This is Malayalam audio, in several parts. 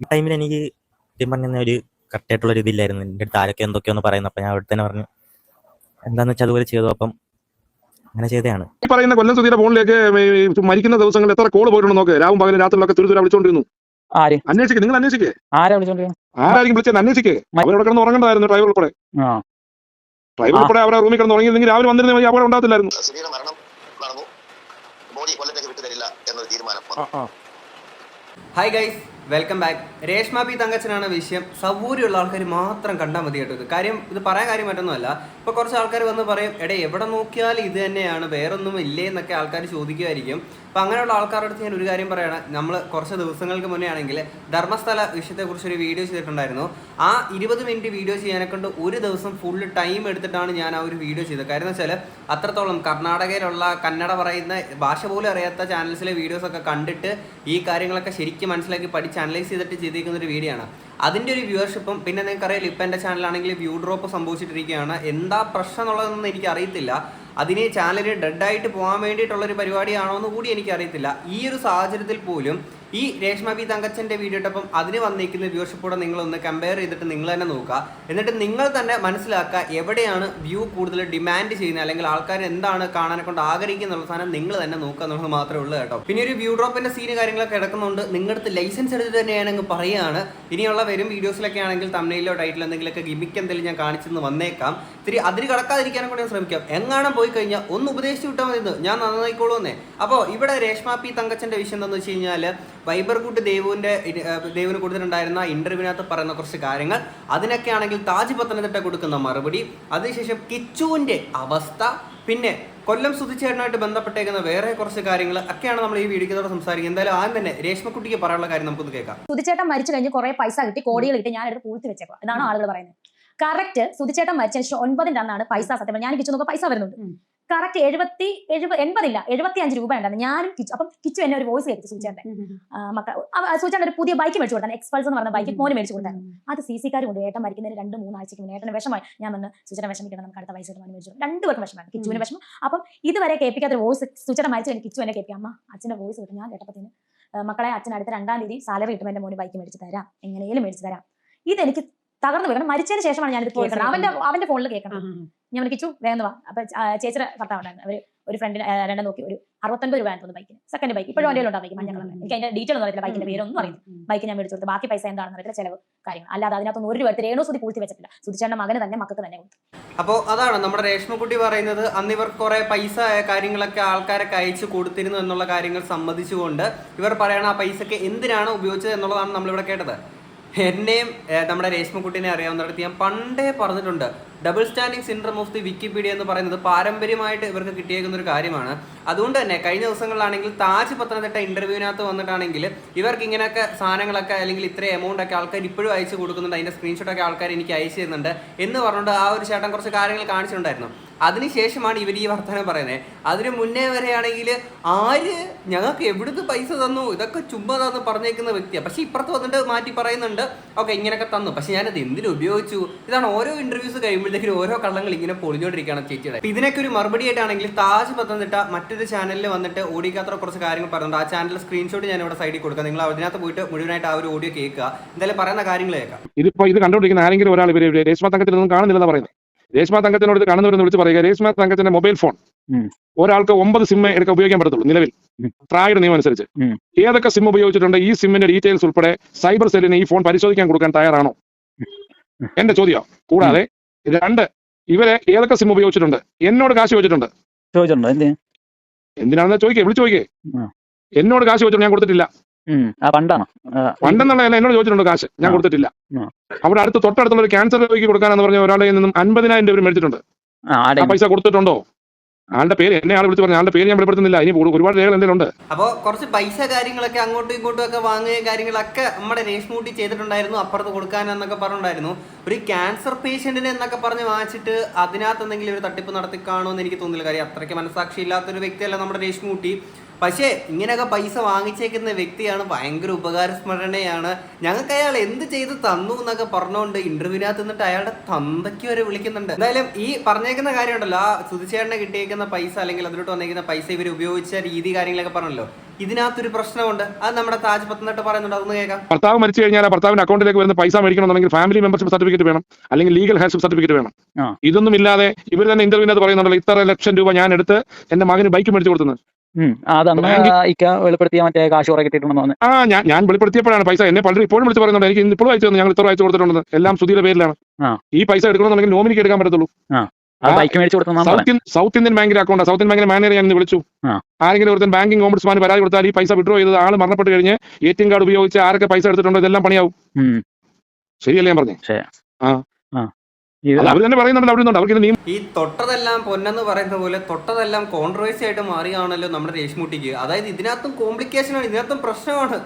ഈ ടൈമിൽ എനിക്ക് സത്യം പറഞ്ഞ ഒരു കറക്റ്റായിട്ടുള്ള ഒരു ഇതില്ലായിരുന്നു. എന്റെ അടുത്ത് ആരൊക്കെ എന്തൊക്കെയാന്ന് പറയുന്നു. അപ്പം ഞാൻ അവിടെ തന്നെ പറഞ്ഞു എന്താന്ന് വെച്ചാൽ അതുപോലെ ചെയ്തു. അപ്പം അങ്ങനെ ചെയ്തതാണ്. ഈ പറയുന്ന കൊല്ലം സുധീരെ ഫോണിലേക്ക് മരിക്കുന്ന ദിവസങ്ങളിൽ എത്ര കോൾ പോയിട്ടുണ്ടോ നോക്ക്. രാവും പകലും രാത്രിയിലൊക്കെ തുരുതുര വിളിച്ചോണ്ടിരുന്നു. ആര്? അന്വേഷിക്കുക നിങ്ങൾ അന്വേഷിക്കേ. ആരാ വിളിച്ചോണ്ടിരുന്നത് ആരായിരിക്കും വിളിച്ചത്? അന്വേഷിക്കേ. മ- അവരോട് കിടന്ന് ഉറങ്ങണ്ടായിരുന്നു ഡ്രൈവർ ഉൾപ്പെടെ. ആ. ഡ്രൈവർ. ഉൾപ്പെടെ അവരെ റൂമിൽ കിടന്ന് ഉറങ്ങിയിരുന്നെങ്കിൽ രാവിലെ വന്നിരുന്നെങ്കിൽ അവിടെ ഉണ്ടാകത്തില്ലായിരുന്നു. സുധീര മരണം നടന്നു. ബോഡി കൊല്ലത്തേക്ക് വിട്ടുതരില്ല എന്നൊരു തീരുമാനം. Hi guys welcome back Reshma P തങ്കച്ചനാണ് വിഷയം. സൗകര്യമുള്ള ആൾക്കാർ മാത്രം കണ്ടാൽ മതി കേട്ടോ ഇത്? കാര്യം ഇത് പറയാൻ കാര്യം മറ്റൊന്നുമല്ല. ഇപ്പൊ കുറച്ച് ആൾക്കാർ വന്ന് പറയും എടേ എവിടെ നോക്കിയാലും ഇത് തന്നെയാണ്. വേറൊന്നും ഇല്ലേ എന്നൊക്കെ ആൾക്കാർ ചോദിക്കുമായിരിക്കും അപ്പൊ അങ്ങനെയുള്ള ആൾക്കാരുടെ അടുത്ത് ഞാൻ ഒരു കാര്യം പറയണം. നമ്മൾ കുറച്ച് ദിവസങ്ങൾക്ക് മുന്നേ ആണെങ്കിൽ ധർമ്മസ്ഥല വിഷയത്തെക്കുറിച്ച് ഒരു വീഡിയോ ചെയ്തിട്ടുണ്ടായിരുന്നു. ആ ഇരുപത് മിനിറ്റ് വീഡിയോ ചെയ്യാനെ കൊണ്ട് ഒരു ദിവസം ഫുള്ള് ടൈം എടുത്തിട്ടാണ് ഞാൻ ആ ഒരു വീഡിയോ ചെയ്തത്. കാര്യം എന്ന് വെച്ചാൽ അത്രത്തോളം കർണാടകയിലുള്ള കന്നഡ പറയുന്ന ഭാഷ പോലും അറിയാത്ത ചാനൽസിലെ വീഡിയോസ് ഒക്കെ കണ്ടിട്ട് ഈ കാര്യങ്ങളൊക്കെ ശരിക്കും മനസ്സിലാക്കി പഠിച്ച് അനലൈസ് ചെയ്തിട്ട് ചെയ്തിരിക്കുന്ന ഒരു വീഡിയോ ആണ്. അതിന്റെ ഒരു വ്യൂവർഷിപ്പും പിന്നെ നിങ്ങൾക്കറിയാം ഇപ്പം എന്റെ ചാനലാണെങ്കിൽ വ്യൂ ഡ്രോപ്പ് സംഭവിച്ചിട്ടിരിക്കുകയാണ്. എന്താ പ്രശ്നം എന്നുള്ളതൊന്നും എനിക്ക് അറിയത്തില്ല അതിന് ചാനൽ ഡെഡായിട്ട് പോകാൻ വേണ്ടിയിട്ടുള്ള ഒരു പരിപാടിയാണോ എന്ന് കൂടി എനിക്കറിയത്തില്ല. ഈ ഒരു സാഹചര്യത്തിൽ പോലും ഈ രേഷ്മ ബി തങ്കച്ചന്റെ വീഡിയോട്ടൊപ്പം അതിന് വന്നിരിക്കുന്ന വ്യൂവർഷിപ്പോടെ നിങ്ങളൊന്ന് കമ്പയർ ചെയ്തിട്ട് നിങ്ങൾ തന്നെ നോക്കുക. എന്നിട്ട് നിങ്ങൾ തന്നെ മനസ്സിലാക്കുക എവിടെയാണ് വ്യൂ കൂടുതൽ ഡിമാൻഡ് ചെയ്യുന്നത് അല്ലെങ്കിൽ ആൾക്കാർ എന്താണ് കാണാനെ കൊണ്ട് ആഗ്രഹിക്കുന്നുള്ള സാധനം നിങ്ങൾ തന്നെ നോക്കുക എന്നുള്ളത് മാത്രമേ ഉള്ളൂ കേട്ടോ. പിന്നെ ഒരു വ്യൂ ഡ്രോപ്പിന്റെ സീന് കാര്യങ്ങളൊക്കെ കിടക്കുന്നുണ്ട്. നിങ്ങളുടെ ലൈസൻസ് എടുത്തിട്ട് തന്നെയാണെങ്കിൽ പറയുകയാണ്. ഇനിയുള്ള വരും വീഡിയോസിലൊക്കെ ആണെങ്കിൽ തമിഴിലോ ടൈറ്റിലോ എന്തെങ്കിലുമൊക്കെ ഗിമിക്ക് എന്തെങ്കിലും ഞാൻ കാണിച്ചെന്ന് വന്നേക്കാം. ഇത്തിരി അതിന് കടക്കാതിരിക്കാനും കൂടി ഞാൻ ശ്രമിക്കാം. എങ്ങാനും പോയി കഴിഞ്ഞാൽ ഒന്ന് ഉപദേശിച്ച് വിട്ടാൽ മതി ഞാൻ നന്നായിക്കോളൂ എന്നേ അപ്പോൾ ഇവിടെ രേഷ്മ പി തങ്കച്ചന്റെ വിഷയം എന്താണെന്ന് വെച്ച് കഴിഞ്ഞാൽ വൈബർകുട്ട് കൂട്ട് ദേവുവിന്റെ ദേവിന് കൊടുത്തിട്ടുണ്ടായിരുന്ന ഇന്റർവ്യൂവിനകത്ത് പറയുന്ന കുറച്ച് കാര്യങ്ങൾ. അതിനൊക്കെ ആണെങ്കിൽ താജ് പത്തനംതിട്ട കൊടുക്കുന്ന മറുപടി അതിനുശേഷം കിച്ചുവിന്റെ അവസ്ഥ പിന്നെ കൊല്ലം സുധിച്ചേട്ടനായിട്ട് ബന്ധപ്പെട്ടേക്കുന്ന വേറെ കുറച്ച് കാര്യങ്ങൾ ഒക്കെയാണ് നമ്മൾ ഈ വീഡിയോയിലൂടെ സംസാരിക്കുന്നത്. എന്തായാലും ആദ്യം തന്നെ രേഷ്മക്കുട്ടിക്ക് പറയാനുള്ള കാര്യം നമുക്കൊന്ന് കേൾക്കാം. സുധിച്ചേട്ടൻ മരിച്ചു കഴിഞ്ഞ് കുറെ പൈസ കിട്ടി കോടികൾ കിട്ടി ഞാൻ എടുത്ത് പൂഴ്ത്തി വെച്ചേക്കാം എന്നാണ് ആളുകൾ പറയുന്നത്. കറക്റ്റ് സുധിച്ചേട്ടൻ മരിച്ചതിന് ഒൻപതിന്റെ ഒൻപതിന്റെ അന്നാണ് പൈസ സത്യം ഞാൻ കിച്ചു നോക്കുക പൈസ വരുന്നുണ്ട്. കറക്റ്റ് എഴുപത്തി എഴുപത് എൺപതില്ല എഴുപത്തി അഞ്ച് രൂപ ഉണ്ടായിരുന്നു. ഞാനും കിച്ചു അപ്പം കിച്ചു എന്നെ ഒരു വോയിസ് കേട്ടു സുധിച്ചേട്ടൻ മക്കൾ സുധിച്ചേട്ടൻ ഒരു പുതിയ ബൈക്ക് മേടിച്ചു കൊടുത്താണ് എക്സ്പൾസ് എന്ന് പറഞ്ഞ ബൈക്ക് മോന് മേടിച്ചു കൊടുത്തായിരുന്നു. അത് സി സി കാർ കൊണ്ട് ഏട്ടൻ മരിക്കുന്നതിന് രണ്ട് മൂന്ന് ആഴ്ചയ്ക്ക് മുന്നേ. ഏട്ടന് വിഷമായി ഞാൻ വന്ന് സൂചന വിഷമിക്കണം നമുക്ക് അടുത്ത പൈസ ഇട്ട് മേടിച്ചു രണ്ട് പേർക്ക് വിഷമമാണ്. കിച്ചുവിന് വിഷമം. അപ്പം ഇതുവരെ കേൾപ്പിക്കാത്ത വോയിസ് സൂചന മരിച്ചു എനിക്ക് കിച്ചു എന്നെ കേൾപ്പിക്കാം. അമ്മ അച്ഛന്റെ വോയിസ് കിട്ടും. ഞാൻ കേട്ടപ്പത്തിന് മക്കളെ അച്ഛൻ അടുത്ത രണ്ടാം തീയതി സാലറി കിട്ടുമ്പോൾ എന്റെ മോന് ബൈക്ക് മേടിച്ച് തരാം. എങ്ങനെയും മേടിച്ച് തരാം. ഇതെനിക്ക് തകർന്നു വീണം മരിച്ചതിന് ശേഷമാണ് ഞാനിത് കേൾക്കുന്നത്. അവന്റെ അവന്റെ ഫോണിൽ കേൾക്കണം. ഞാൻ വിളിക്കിച്ചു വേഗം വാ. അപ്പൊ ചേച്ചിയുടെ ഭർത്താവ് ഉണ്ടായിരുന്നു. അവർ ഒരു ഫ്രണ്ടിന് രണ്ടും നോക്കി ഒരു അറുപത്തൊൻപത് രൂപ തോന്നുന്നു ബൈക്കിന് സെക്കൻഡ് ബൈക്ക് ഇപ്പോഴും ഉണ്ടാവും ബൈക്ക് മഞ്ഞ കളർ എനിക്ക് അതിന്റെ ഡീറ്റെയിൽ ഒന്നും അറിയില്ല ബൈക്കിന്റെ പേരൊന്നും അറിയില്ല ബൈക്ക് ഞാൻ മേടിച്ചു കൊടുത്തു. ബാക്കി പൈസ എന്താണെന്ന് അറിയില്ല ചെലവ് കാര്യങ്ങൾ. അല്ലാതെ അതിനകത്തൊന്നും ഒരു രൂപ രേണു സുതി പൂഴ്ത്തി വെച്ചിട്ടില്ല. സുധിച്ചേട്ടന്റെ മകന് തന്നെ മക്കൾക്ക് തന്നെ കൊടുത്തു. അപ്പോൾ അതാണ് നമ്മുടെ രേഷ്മക്കുട്ടി പറയുന്നത്. അന്ന് ഇവർ കുറെ പൈസ കാര്യങ്ങളൊക്കെ ആൾക്കാരൊക്കെ അയച്ചു കൊടുത്തിരുന്നു എന്നുള്ള കാര്യങ്ങൾ സമ്മതിച്ചുകൊണ്ട് ഇവർ പറയണ ആ പൈസക്ക് എന്തിനാണ് ഉപയോഗിച്ചത് എന്നുള്ളതാണ് നമ്മളിവിടെ കേട്ടത്. എന്നെയും നമ്മുടെ രേഷ്മക്കുട്ടിനെ അറിയാവുന്നിടത്ത് ഞാൻ പണ്ടേ പറഞ്ഞിട്ടുണ്ട്. Double standing syndrome of the Wikipedia എന്ന് പറയുന്നത് പാരമ്പര്യമായിട്ട് ഇവർക്ക് കിട്ടിയേക്കുന്ന ഒരു കാര്യമാണ്. അതുകൊണ്ട് തന്നെ കഴിഞ്ഞ ദിവസങ്ങളിലാണെങ്കിൽ താജ് പത്തനംതിട്ട ഇന്റർവ്യൂവിനകത്ത് വന്നിട്ടാണെങ്കിൽ ഇവർക്ക് ഇങ്ങനെയൊക്കെ സാധനങ്ങളൊക്കെ അല്ലെങ്കിൽ ഇത്രയും എമൗണ്ട് ഒക്കെ ആൾക്കാർ ഇപ്പോഴും അയച്ചു കൊടുക്കുന്നുണ്ട്. അതിന്റെ സ്ക്രീൻഷോട്ടൊക്കെ ആൾക്കാർ എനിക്ക് അയച്ചു തരുന്നുണ്ട് എന്ന് പറഞ്ഞുകൊണ്ട് ആ ഒരു ചേട്ടൻ കുറച്ച് കാര്യങ്ങൾ കാണിച്ചിട്ടുണ്ടായിരുന്നു. അതിനുശേഷമാണ് ഇവർ ഈ വർത്തമാനം പറയുന്നത്. അതിന് മുന്നേ വരെയാണെങ്കിൽ ആര് ഞങ്ങൾക്ക് എവിടുന്ന് പൈസ തന്നു? ഇതൊക്കെ ചുമ്മാ തന്നു പറഞ്ഞേക്കുന്ന വ്യക്തിയാണ് പക്ഷെ ഇപ്പുറത്ത് വന്നിട്ട് മാറ്റി പറയുന്നുണ്ട്. ഓക്കെ ഇങ്ങനെയൊക്കെ തന്നു. പക്ഷെ ഞാനത് എന്തിനു ഉപയോഗിച്ചു? ഇതാണ് ഓരോ ഇന്റർവ്യൂസ് കഴിയുമ്പോഴത്തേക്കും ഓരോ കള്ളങ്ങൾ ഇങ്ങനെ പൊളിഞ്ഞോണ്ടിരിക്കുകയാണ് ചേച്ചിയുടെ. ഇപ്പം ഇതിനൊക്കെ ഒരു മറുപടി ആയിട്ടാണെങ്കിൽ താജ് പത്തനംതിട്ട മറ്റൊരു ചാനലിൽ വന്നിട്ട് ഓടിക്കാത്ര കുറച്ച് കാര്യങ്ങൾ പറയുന്നുണ്ട് ആ ചാനലിൽ സ്ക്രീൻഷോട്ട് ഞാൻ ഇവിടെ സൈഡിൽ കൊടുക്കാം. നിങ്ങൾ അതിനകത്ത് പോയിട്ട് മുഴുവനായിട്ട് ആ ഒരു ഓഡിയോ കേൾക്കുക. എന്തായാലും പറയുന്ന കാര്യങ്ങൾ കേൾക്കാം. ഇതിപ്പോ ഇത് കണ്ടുകൊണ്ടിരിക്കുന്ന ആരെങ്കിലും ഒരാൾ ഇവർ രേഷ്മ തങ്കത്തിൽ ഒന്നും കാണുന്നില്ലെന്ന് പറയുന്നത് രേഷ്മ തങ്കത്തിനോട് ഇത് കാണുന്നവരെന്ന് വിളിച്ച് പറയുക. രേഷ്മ തങ്കത്തിന്റെ മൊബൈൽ ഫോൺ. ഒരാൾക്ക് ഒമ്പത് സിം എടുക്കാൻ ഉപയോഗിക്കാൻ പറ്റത്തുള്ളൂ നിലവിൽ. ട്രായുടെ നിയമം അനുസരിച്ച്. ഏതൊക്കെ സിം ഉപയോഗിച്ചിട്ടുണ്ട്? ഈ സിമ്മിന്റെ ഡീറ്റെയിൽസ് ഉൾപ്പെടെ സൈബർ സെല്ലിന് ഈ ഫോൺ പരിശോധിക്കാൻ കൊടുക്കാൻ തയ്യാറാണോ? എന്റെ ചോദ്യം. കൂടാതെ രണ്ട് ഇവരെ ഏതൊക്കെ സിം ഉപയോഗിച്ചിട്ടുണ്ട്? എന്നോട് കാശ് വെച്ചിട്ടുണ്ട്. ചോദിച്ചിട്ടുണ്ടോ? എന്ത് എന്തിനാണെന്ന് ചോദിക്കേ? വിളിച്ചു ചോദിക്കേ. എന്നോട് കാശ് വെച്ചിട്ടുണ്ട് ഞാൻ കൊടുത്തിട്ടില്ല. പണ്ടാണോ? പണ്ടെന്നുള്ളതല്ല എന്നോട് ചോദിച്ചിട്ടുണ്ട് കാശ്. ഞാൻ കൊടുത്തിട്ടില്ല. അവിടെ അടുത്ത് തൊട്ടടുത്തുള്ള ഒരു ക്യാൻസർ രോഗിക്ക് കൊടുക്കാനെന്ന് പറഞ്ഞ ഒരാളുടെ നിന്നും അൻപതിനായിരം രൂപ മേടിച്ചിട്ടുണ്ട്. ആ ആ പൈസ കൊടുത്തിട്ടുണ്ടോ? ആളുടെ പേര് എന്നെ ആൾ വിളിച്ച് പറഞ്ഞു ആളുടെ പേര് ഞാൻ വെളിപ്പെടുത്തുന്നില്ല. ഇനി ഒരു- ഒരുപാട് രേഖകൾ എന്തെങ്കിലും ഉണ്ട് അപ്പോൾ കുറച്ച് പൈസ കാര്യങ്ങളൊക്കെ അങ്ങോട്ടും ഇങ്ങോട്ടും ഒക്കെ വാങ്ങുകയും കാര്യങ്ങളൊക്കെ നമ്മുടെ രേഷ്മൂട്ടി ചെയ്തിട്ടുണ്ടായിരുന്നു അപ്പുറത്ത് കൊടുക്കാൻ എന്നൊക്കെ പറഞ്ഞിട്ടുണ്ടായിരുന്നു ഒരു ക്യാൻസർ പേഷ്യന്റിനെ എന്നൊക്കെ പറഞ്ഞ് വാങ്ങിച്ചിട്ട് അതിനകത്ത് എന്തെങ്കിലും ഒരു തട്ടിപ്പ് നടത്തി കാണുമെന്ന് എനിക്ക് തോന്നുന്നില്ല. കാര്യം അത്രയ്ക്ക് മനസാക്ഷി ഇല്ലാത്തൊരു വ്യക്തിയല്ല നമ്മുടെ രേഷ്മൂട്ടി. പക്ഷേ ഇങ്ങനെയൊക്കെ പൈസ വാങ്ങിച്ചേക്കുന്ന വ്യക്തിയാണ് ഭയങ്കര ഉപകാരസ്മരണയാണ്. ഞങ്ങൾക്ക് അയാൾ എന്ത് ചെയ്ത് തന്നു എന്നൊക്കെ പറഞ്ഞുകൊണ്ട് ഇന്റർവ്യൂവിനകത്ത് നിന്നിട്ട് അയാളുടെ തന്തയ്ക്ക് വരെ വിളിക്കുന്നുണ്ട്. എന്തായാലും ഈ പറഞ്ഞേക്കുന്ന കാര്യമുണ്ടല്ലോ. ആ സുതിച്ചേട്ടനെ കിട്ടിയേക്കുന്ന പൈസ അല്ലെങ്കിൽ അതിലോട്ട് വന്നേക്കുന്ന പൈസ ഇവർ ഉപയോഗിച്ച രീതി കാര്യങ്ങളൊക്കെ പറഞ്ഞല്ലോ. ഇതിനകത്തൊരു പ്രശ്നമുണ്ട്. അത് നമ്മുടെ താജ് പത്തനംതിട്ട പറയുന്നുണ്ട്. അതൊന്ന് കേൾക്കാം. ഭർത്താവ് മരിച്ചു കഴിഞ്ഞാൽ ഭർത്താവിന്റെ അക്കൗണ്ടിലേക്ക് വരുന്ന പൈസ മേടിക്കണമെന്നുണ്ടെങ്കിൽ ഫാമിലി മെമ്പർഷിപ്പ് സർട്ടിഫിക്കറ്റ് വേണം. അല്ലെങ്കിൽ ലീഗൽ ഹാൻഡ്ഷിപ്പ് സർട്ടിഫിക്കറ്റ് വേണം. ഇതൊന്നും ഇല്ലാതെ ഇവർ തന്നെ ഇന്റർവ്യൂവിനകത്ത് പറയുന്നുണ്ടല്ലോ ഇത്ര ലക്ഷം രൂപ ഞാൻ എടുത്ത് എന്റെ മകന് ബൈക്ക് മേടിച്ചു കൊടുത്തത് അതന്ന് ബാങ്കിൽ- ഇക്ക വെളിപ്പെടുത്തിയ മറ്റേ കാശ് കുറെ കിട്ടിയിട്ടുണ്ടെന്ന് പറഞ്ഞു. ആ ഞാൻ ഞാൻ വെളിപ്പെടുത്തിയപ്പോഴാണ് പൈസ എന്നെ പലരും ഇപ്പോഴും വിളിച്ച് പറയുന്നുണ്ട്. എനിക്ക് ഇപ്പോഴും അയച്ചു തന്നു. ഞങ്ങൾ ഇത്ര അയച്ചു കൊടുത്തിട്ടുണ്ടെന്ന് എല്ലാം സുധിയുടെ പേരിലാണ്. ഈ പൈസ എടുക്കണമെന്നുണ്ടെങ്കിൽ നോമിനിക്ക് എടുക്കാൻ പറ്റത്തുള്ളൂ. സൗത്ത് ഇന്ത്യൻ ബാങ്കിലെ അക്കൗണ്ട് സൗത്ത് ഇന്ത്യൻ ബാങ്കിലെ മാനേജർ ഞാൻ വിളിച്ചു. ആരെങ്കിലും ഒരുത്തൻ ബാങ്കിങ് ഓംബുഡ്സ്മാൻ പരാതി കൊടുത്താൽ ഈ പൈസ വിഡ്രോ ചെയ്തത് ആൾ മരണപ്പെട്ട് കഴിഞ്ഞ് എ ടി എം കാർഡ് ഉപയോഗിച്ച് ആരൊക്കെ പൈസ എടുത്തിട്ടുണ്ടോ ഇതെല്ലാം പണിയാവും. ശരിയല്ലേ ഞാൻ പറഞ്ഞു? ആ. അവർ തന്നെ പറയുന്നുണ്ട് അവിടെ അവർക്ക് ഈ തൊട്ടതെല്ലാം പൊന്നെന്ന് പറയുന്ന പോലെ തൊട്ടതെല്ലാം കോൺട്രവേഴ്സി ആയിട്ട് മാറിയാണല്ലോ നമ്മുടെ രേഷ്മുട്ടിക്ക്. അതായത് ഇതിനകത്തും കോംപ്ലിക്കേഷൻ ആണ് ഇതിനകത്തും പ്രശ്നമാണ്.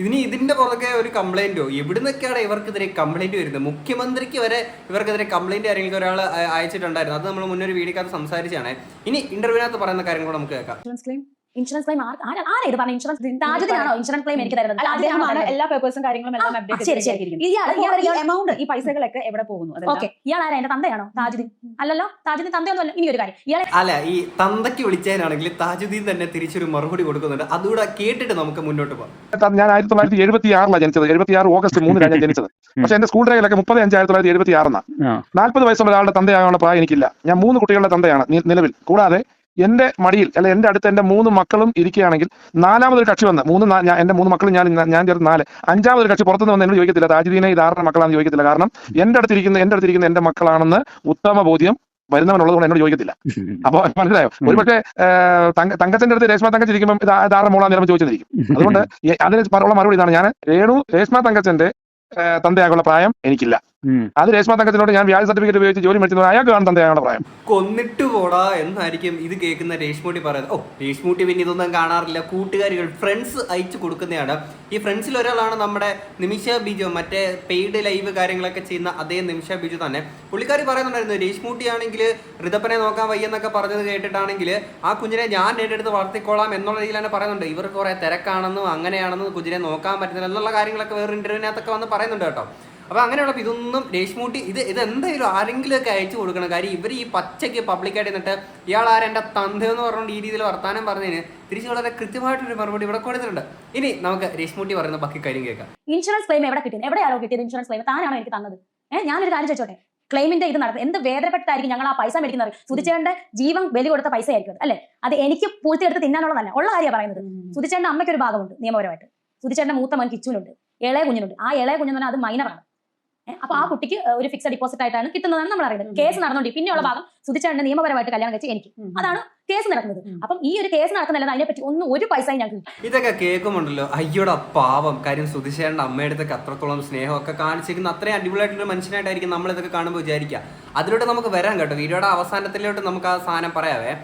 ഇതിന് ഇതിന്റെ പുറകെ ഒരു കംപ്ലൈന്റോ എവിടുന്നൊക്കെയാണ് ഇവർക്കെതിരെ കംപ്ലൈന്റ് വരുന്നത്. മുഖ്യമന്ത്രിക്ക് വരെ ഇവർക്കെതിരെ കംപ്ലൈന്റ് ആരെങ്കിലും ഒരാൾ അയച്ചിട്ടുണ്ടായിരുന്നു. അത് നമ്മൾ മുന്നൊരു വീഡിയോക്കകത്ത് സംസാരിച്ചാണ്. ഇനി ഇന്റർവ്യൂവിനകത്ത് പറയുന്ന കാര്യങ്ങളോ നമുക്ക് കേൾക്കാം. ഇൻഷുറൻസ് ക്ലെയിം ആരാ ഇത് പറഞ്ഞ ഇൻഷുറൻസ് താജുദ്ദീനാണോ ഇൻഷുറൻസ് ക്ലെയിം എനിക്ക് തരുന്നത്? അദ്ദേഹമാണ്? എല്ലാ പേപ്പേഴ്സും കാര്യങ്ങളും എല്ലാം അപ്ഡേറ്റ് എമൗണ്ട് ഈ പൈസകളൊക്കെ എവിടെ പോകുന്നു? അതെല്ലാം ഓക്കെ. ഇയാൾ ആരാ എന്റെ തന്തയാണോ? താജുദ്ദീൻ അല്ലല്ലോ താജുദ്ദീൻ തന്തയൊന്നും അല്ല ഇനി ഒരു കാര്യം. ഇയാളെ അല്ല ഈ തന്തയ്ക്ക് വിളിച്ചതിനാണെങ്കിൽ താജുദ്ദീൻ തന്നെ തിരിച്ചൊരു മറുപടി കൊടുക്കുന്നുണ്ട്. അതുകൂടെ കേട്ടിട്ട് നമുക്ക് മുന്നോട്ട് പോകാം. ഞാൻ ആയിരത്തി തൊള്ളായിരത്തി എഴുപത്തി ആറിലാണ് ജനിച്ചത്. എഴുപത്തി ആറ് ഓഗസ്റ്റ് മൂന്നിലാണ് ഞാൻ ജനിച്ചത്. പക്ഷെ എന്റെ സ്കൂൾ ഡ്രൈവിലൊക്കെ മുപ്പത് അഞ്ച് ആയിരത്തി തൊള്ളായിരത്തി എഴുപത്തി ആറിനാണ് നാൽപ്പത് വയസ്സുള്ള ഒരാളുടെ തന്തയാകാനുള്ള പ്രായം എനിക്കില്ല. ഞാൻ മൂന്ന് കുട്ടികളുടെ തന്തയാണ് നിലവിൽ. കൂടാതെ എന്റെ മടിയിൽ അല്ലെ എന്റെ അടുത്ത് എന്റെ മൂന്ന് മക്കളും ഇരിക്കുകയാണെങ്കിൽ നാലാമതൊരു കക്ഷി വന്ന് മൂന്ന് എന്റെ മൂന്ന് മക്കളും ഞാൻ ഞാൻ ചേർത്ത് നാല്. അഞ്ചാമതൊരു കക്ഷി പുറത്തുനിന്ന് വന്ന് എന്നോട് ചോദിക്കത്തില്ല. താജുദ്ദീനെ ഇത് ആരുടെ മക്കളാണെന്ന് ചോദിക്കത്തില്ല. കാരണം എന്റെ അടുത്തിരിക്കുന്ന എന്റെ അടുത്തിരിക്കുന്ന എന്റെ മക്കളാണെന്ന് ഉത്തമ ബോധ്യം വരുന്നവനുള്ളത് കൊണ്ട് എന്നോട് ചോദിക്കത്തില്ല. അപ്പൊ മനസ്സിലായോ? ഒരു ഒരുപക്ഷെ തങ്കച്ചന്റെ അടുത്ത് രേഷ്മ തങ്കച്ചിരിക്കുമ്പോൾ ഇരിക്കുമ്പോൾ ഇത് ആരുടെ മോളാന്ന് ചിലപ്പോൾ ചോദിച്ചിരിക്കും അതുകൊണ്ട് അതിന് ഉള്ള മറുപടി ഇതാണ്. ഞാൻ രേണു രേഷ്മ തങ്കച്ചന്റെ തന്തയാകുള്ള പ്രായം എനിക്കില്ല. അത് രേഷ്മ തങ്കത്തിനോട് ഞാൻ വ്യാജ സർട്ടിഫിക്കറ്റ് ഉപയോഗിച്ച് ജോലി മേടിച്ചത് അയാൾക്ക് കാണുന്നത് അയാളുടെ പ്രായം കൊന്നിട്ട് പോടാ എന്നായിരിക്കും ഇത് കേൾക്കുന്ന രേഷ്മൂട്ടി പറയുന്നത്. ഓ രേഷ്മൂട്ടി പിന്നെ ഇതൊന്നും കാണാറില്ല. കൂട്ടുകാരികൾ ഫ്രണ്ട്സ് അയച്ചു കൊടുക്കുന്നതാണ്. ഈ ഫ്രണ്ട്സിൽ ഒരാളാണ് നമ്മുടെ നിമിഷ ബിജു മറ്റേ പെയ്ഡ് ലൈവ് കാര്യങ്ങളൊക്കെ ചെയ്യുന്ന അതേ നിമിഷ ബിജു തന്നെ. പുള്ളിക്കാരി പറയുന്നുണ്ടായിരുന്നു രേഷ്മൂട്ടി ആണെങ്കിൽ ഋതപ്പനെ നോക്കാൻ വയ്യെന്നൊക്കെ പറഞ്ഞത് കേട്ടിട്ടാണെങ്കിൽ ആ കുഞ്ഞിനെ ഞാൻ ഏറ്റെടുത്ത് വളർത്തിക്കോളാം എന്നുള്ള രീതിയിലാണ് തന്നെ പറയുന്നുണ്ട്. ഇവർ കുറെ തിരക്കാണെന്നും അങ്ങനെയാണെന്നും കുഞ്ഞിനെ നോക്കാൻ പറ്റുന്നില്ല എന്നുള്ള കാര്യങ്ങളൊക്കെ വേറെ ഇന്റർവ്യൂവിനകത്തൊക്കെ വന്ന് പറയുന്നുണ്ട് കേട്ടോ. അപ്പൊ അങ്ങനെയുള്ള ഇതൊന്നും രേഷ്മൂട്ടി ഇത് ഇത് എന്തായാലും ആരെങ്കിലും ഒക്കെ അയച്ചു കൊടുക്കണം. കാര്യം ഇവർ ഈ പച്ചയ്ക്ക് പബ്ലിക്കായിട്ട് നിന്നിട്ട് ഇയാൾ ആരെന്റെ തന്തെന്ന് പറഞ്ഞുകൊണ്ട് ഈ രീതിയിൽ വർത്താനം പറഞ്ഞതിന് തിരിച്ച് വളരെ കൃത്യമായിട്ടൊരു മറുപടി ഇവിടെ കൊടുത്തിട്ടുണ്ട്. ഇനി നമുക്ക് രേഷ്മൂട്ടി പറയുന്ന ബാക്കി കാര്യം കേൾക്കാം. ഇൻഷുറൻസ് ക്ലെയിം എവിടെ കിട്ടിയത് എവിടെയാണോ കിട്ടിയത് ഇൻഷുറൻസ് ക്ലെയിം താനാണോ എനിക്ക് തന്നത്? ഏഹ് ഞാനൊരു കാര്യം ചോദിച്ചോട്ടെ? ക്ലെയിമിന്റെ ഇത് നടത്തുന്നത് എന്ത് വേദനപ്പെട്ടായിരിക്കും ഞങ്ങൾ ആ പൈസ മേടിക്കുന്നത് സുതിച്ചേണ്ട ജീവൻ ബലി കൊടുത്ത പൈസ ആയിരിക്കും അല്ലെ? അത് എനിക്ക് പൂഴ്ത്തിയെടുത്ത് തിന്നാനുള്ളതല്ല ഉള്ള കാര്യമാണ് പറയുന്നത്. സുതിച്ചേണ്ട അമ്മയ്ക്ക് ഒരു ഭാഗമുണ്ട് നിയമപരമായിട്ട്. സുതിച്ചേണ്ട മൂത്ത മകൻ കിച്ചുവിനുണ്ട് ഇളയ കുഞ്ഞിനുണ്ട്. ആ ഇളയ കുഞ്ഞെന്ന് പറഞ്ഞാൽ അത് മൈനറാണ് അപ്പൊ ആ കുട്ടിക്ക് ഒരു ഫിക്സഡ് ഡിപ്പോസിറ്റ് ആയിട്ടാണ് കിട്ടുന്നതാണ് നമ്മൾ അറിയുന്നത്. കേസ് നടന്നുകൊണ്ട് പിന്നെയുള്ള ഭാഗം സുധിച്ചാണ്ട് നിയമപരമായിട്ട് കല്യാണം കഴിച്ച് എനിക്ക്. അതാണ് കേസ് നടക്കുന്നത്. അപ്പം ഈ ഒരു കേസ് നടക്കുന്നില്ല അതിനെ പറ്റി ഒന്നും ഒരു പൈസയും ഞങ്ങൾക്ക് ഇതൊക്കെ കേൾക്കുമുണ്ടല്ലോ അയ്യോടെ പാവം. കാര്യം സുധിശേഷന്റെ അമ്മയടുത്തൊക്കെ അത്രത്തോളം സ്നേഹമൊക്കെ കാണിച്ചിരിക്കുന്ന അത്രയും അടിപൊളിയായിട്ടുള്ള മനുഷ്യനായിട്ടായിരിക്കും നമ്മൾ ഇതൊക്കെ കാണുമ്പോൾ വിചാരിക്കുക. അതിലോട്ട് നമുക്ക് വരാം കേട്ടോ. വീഡിയോയുടെ അവസാനത്തിലോട്ട് നമുക്ക് ആ സാധനം പറയാവേ.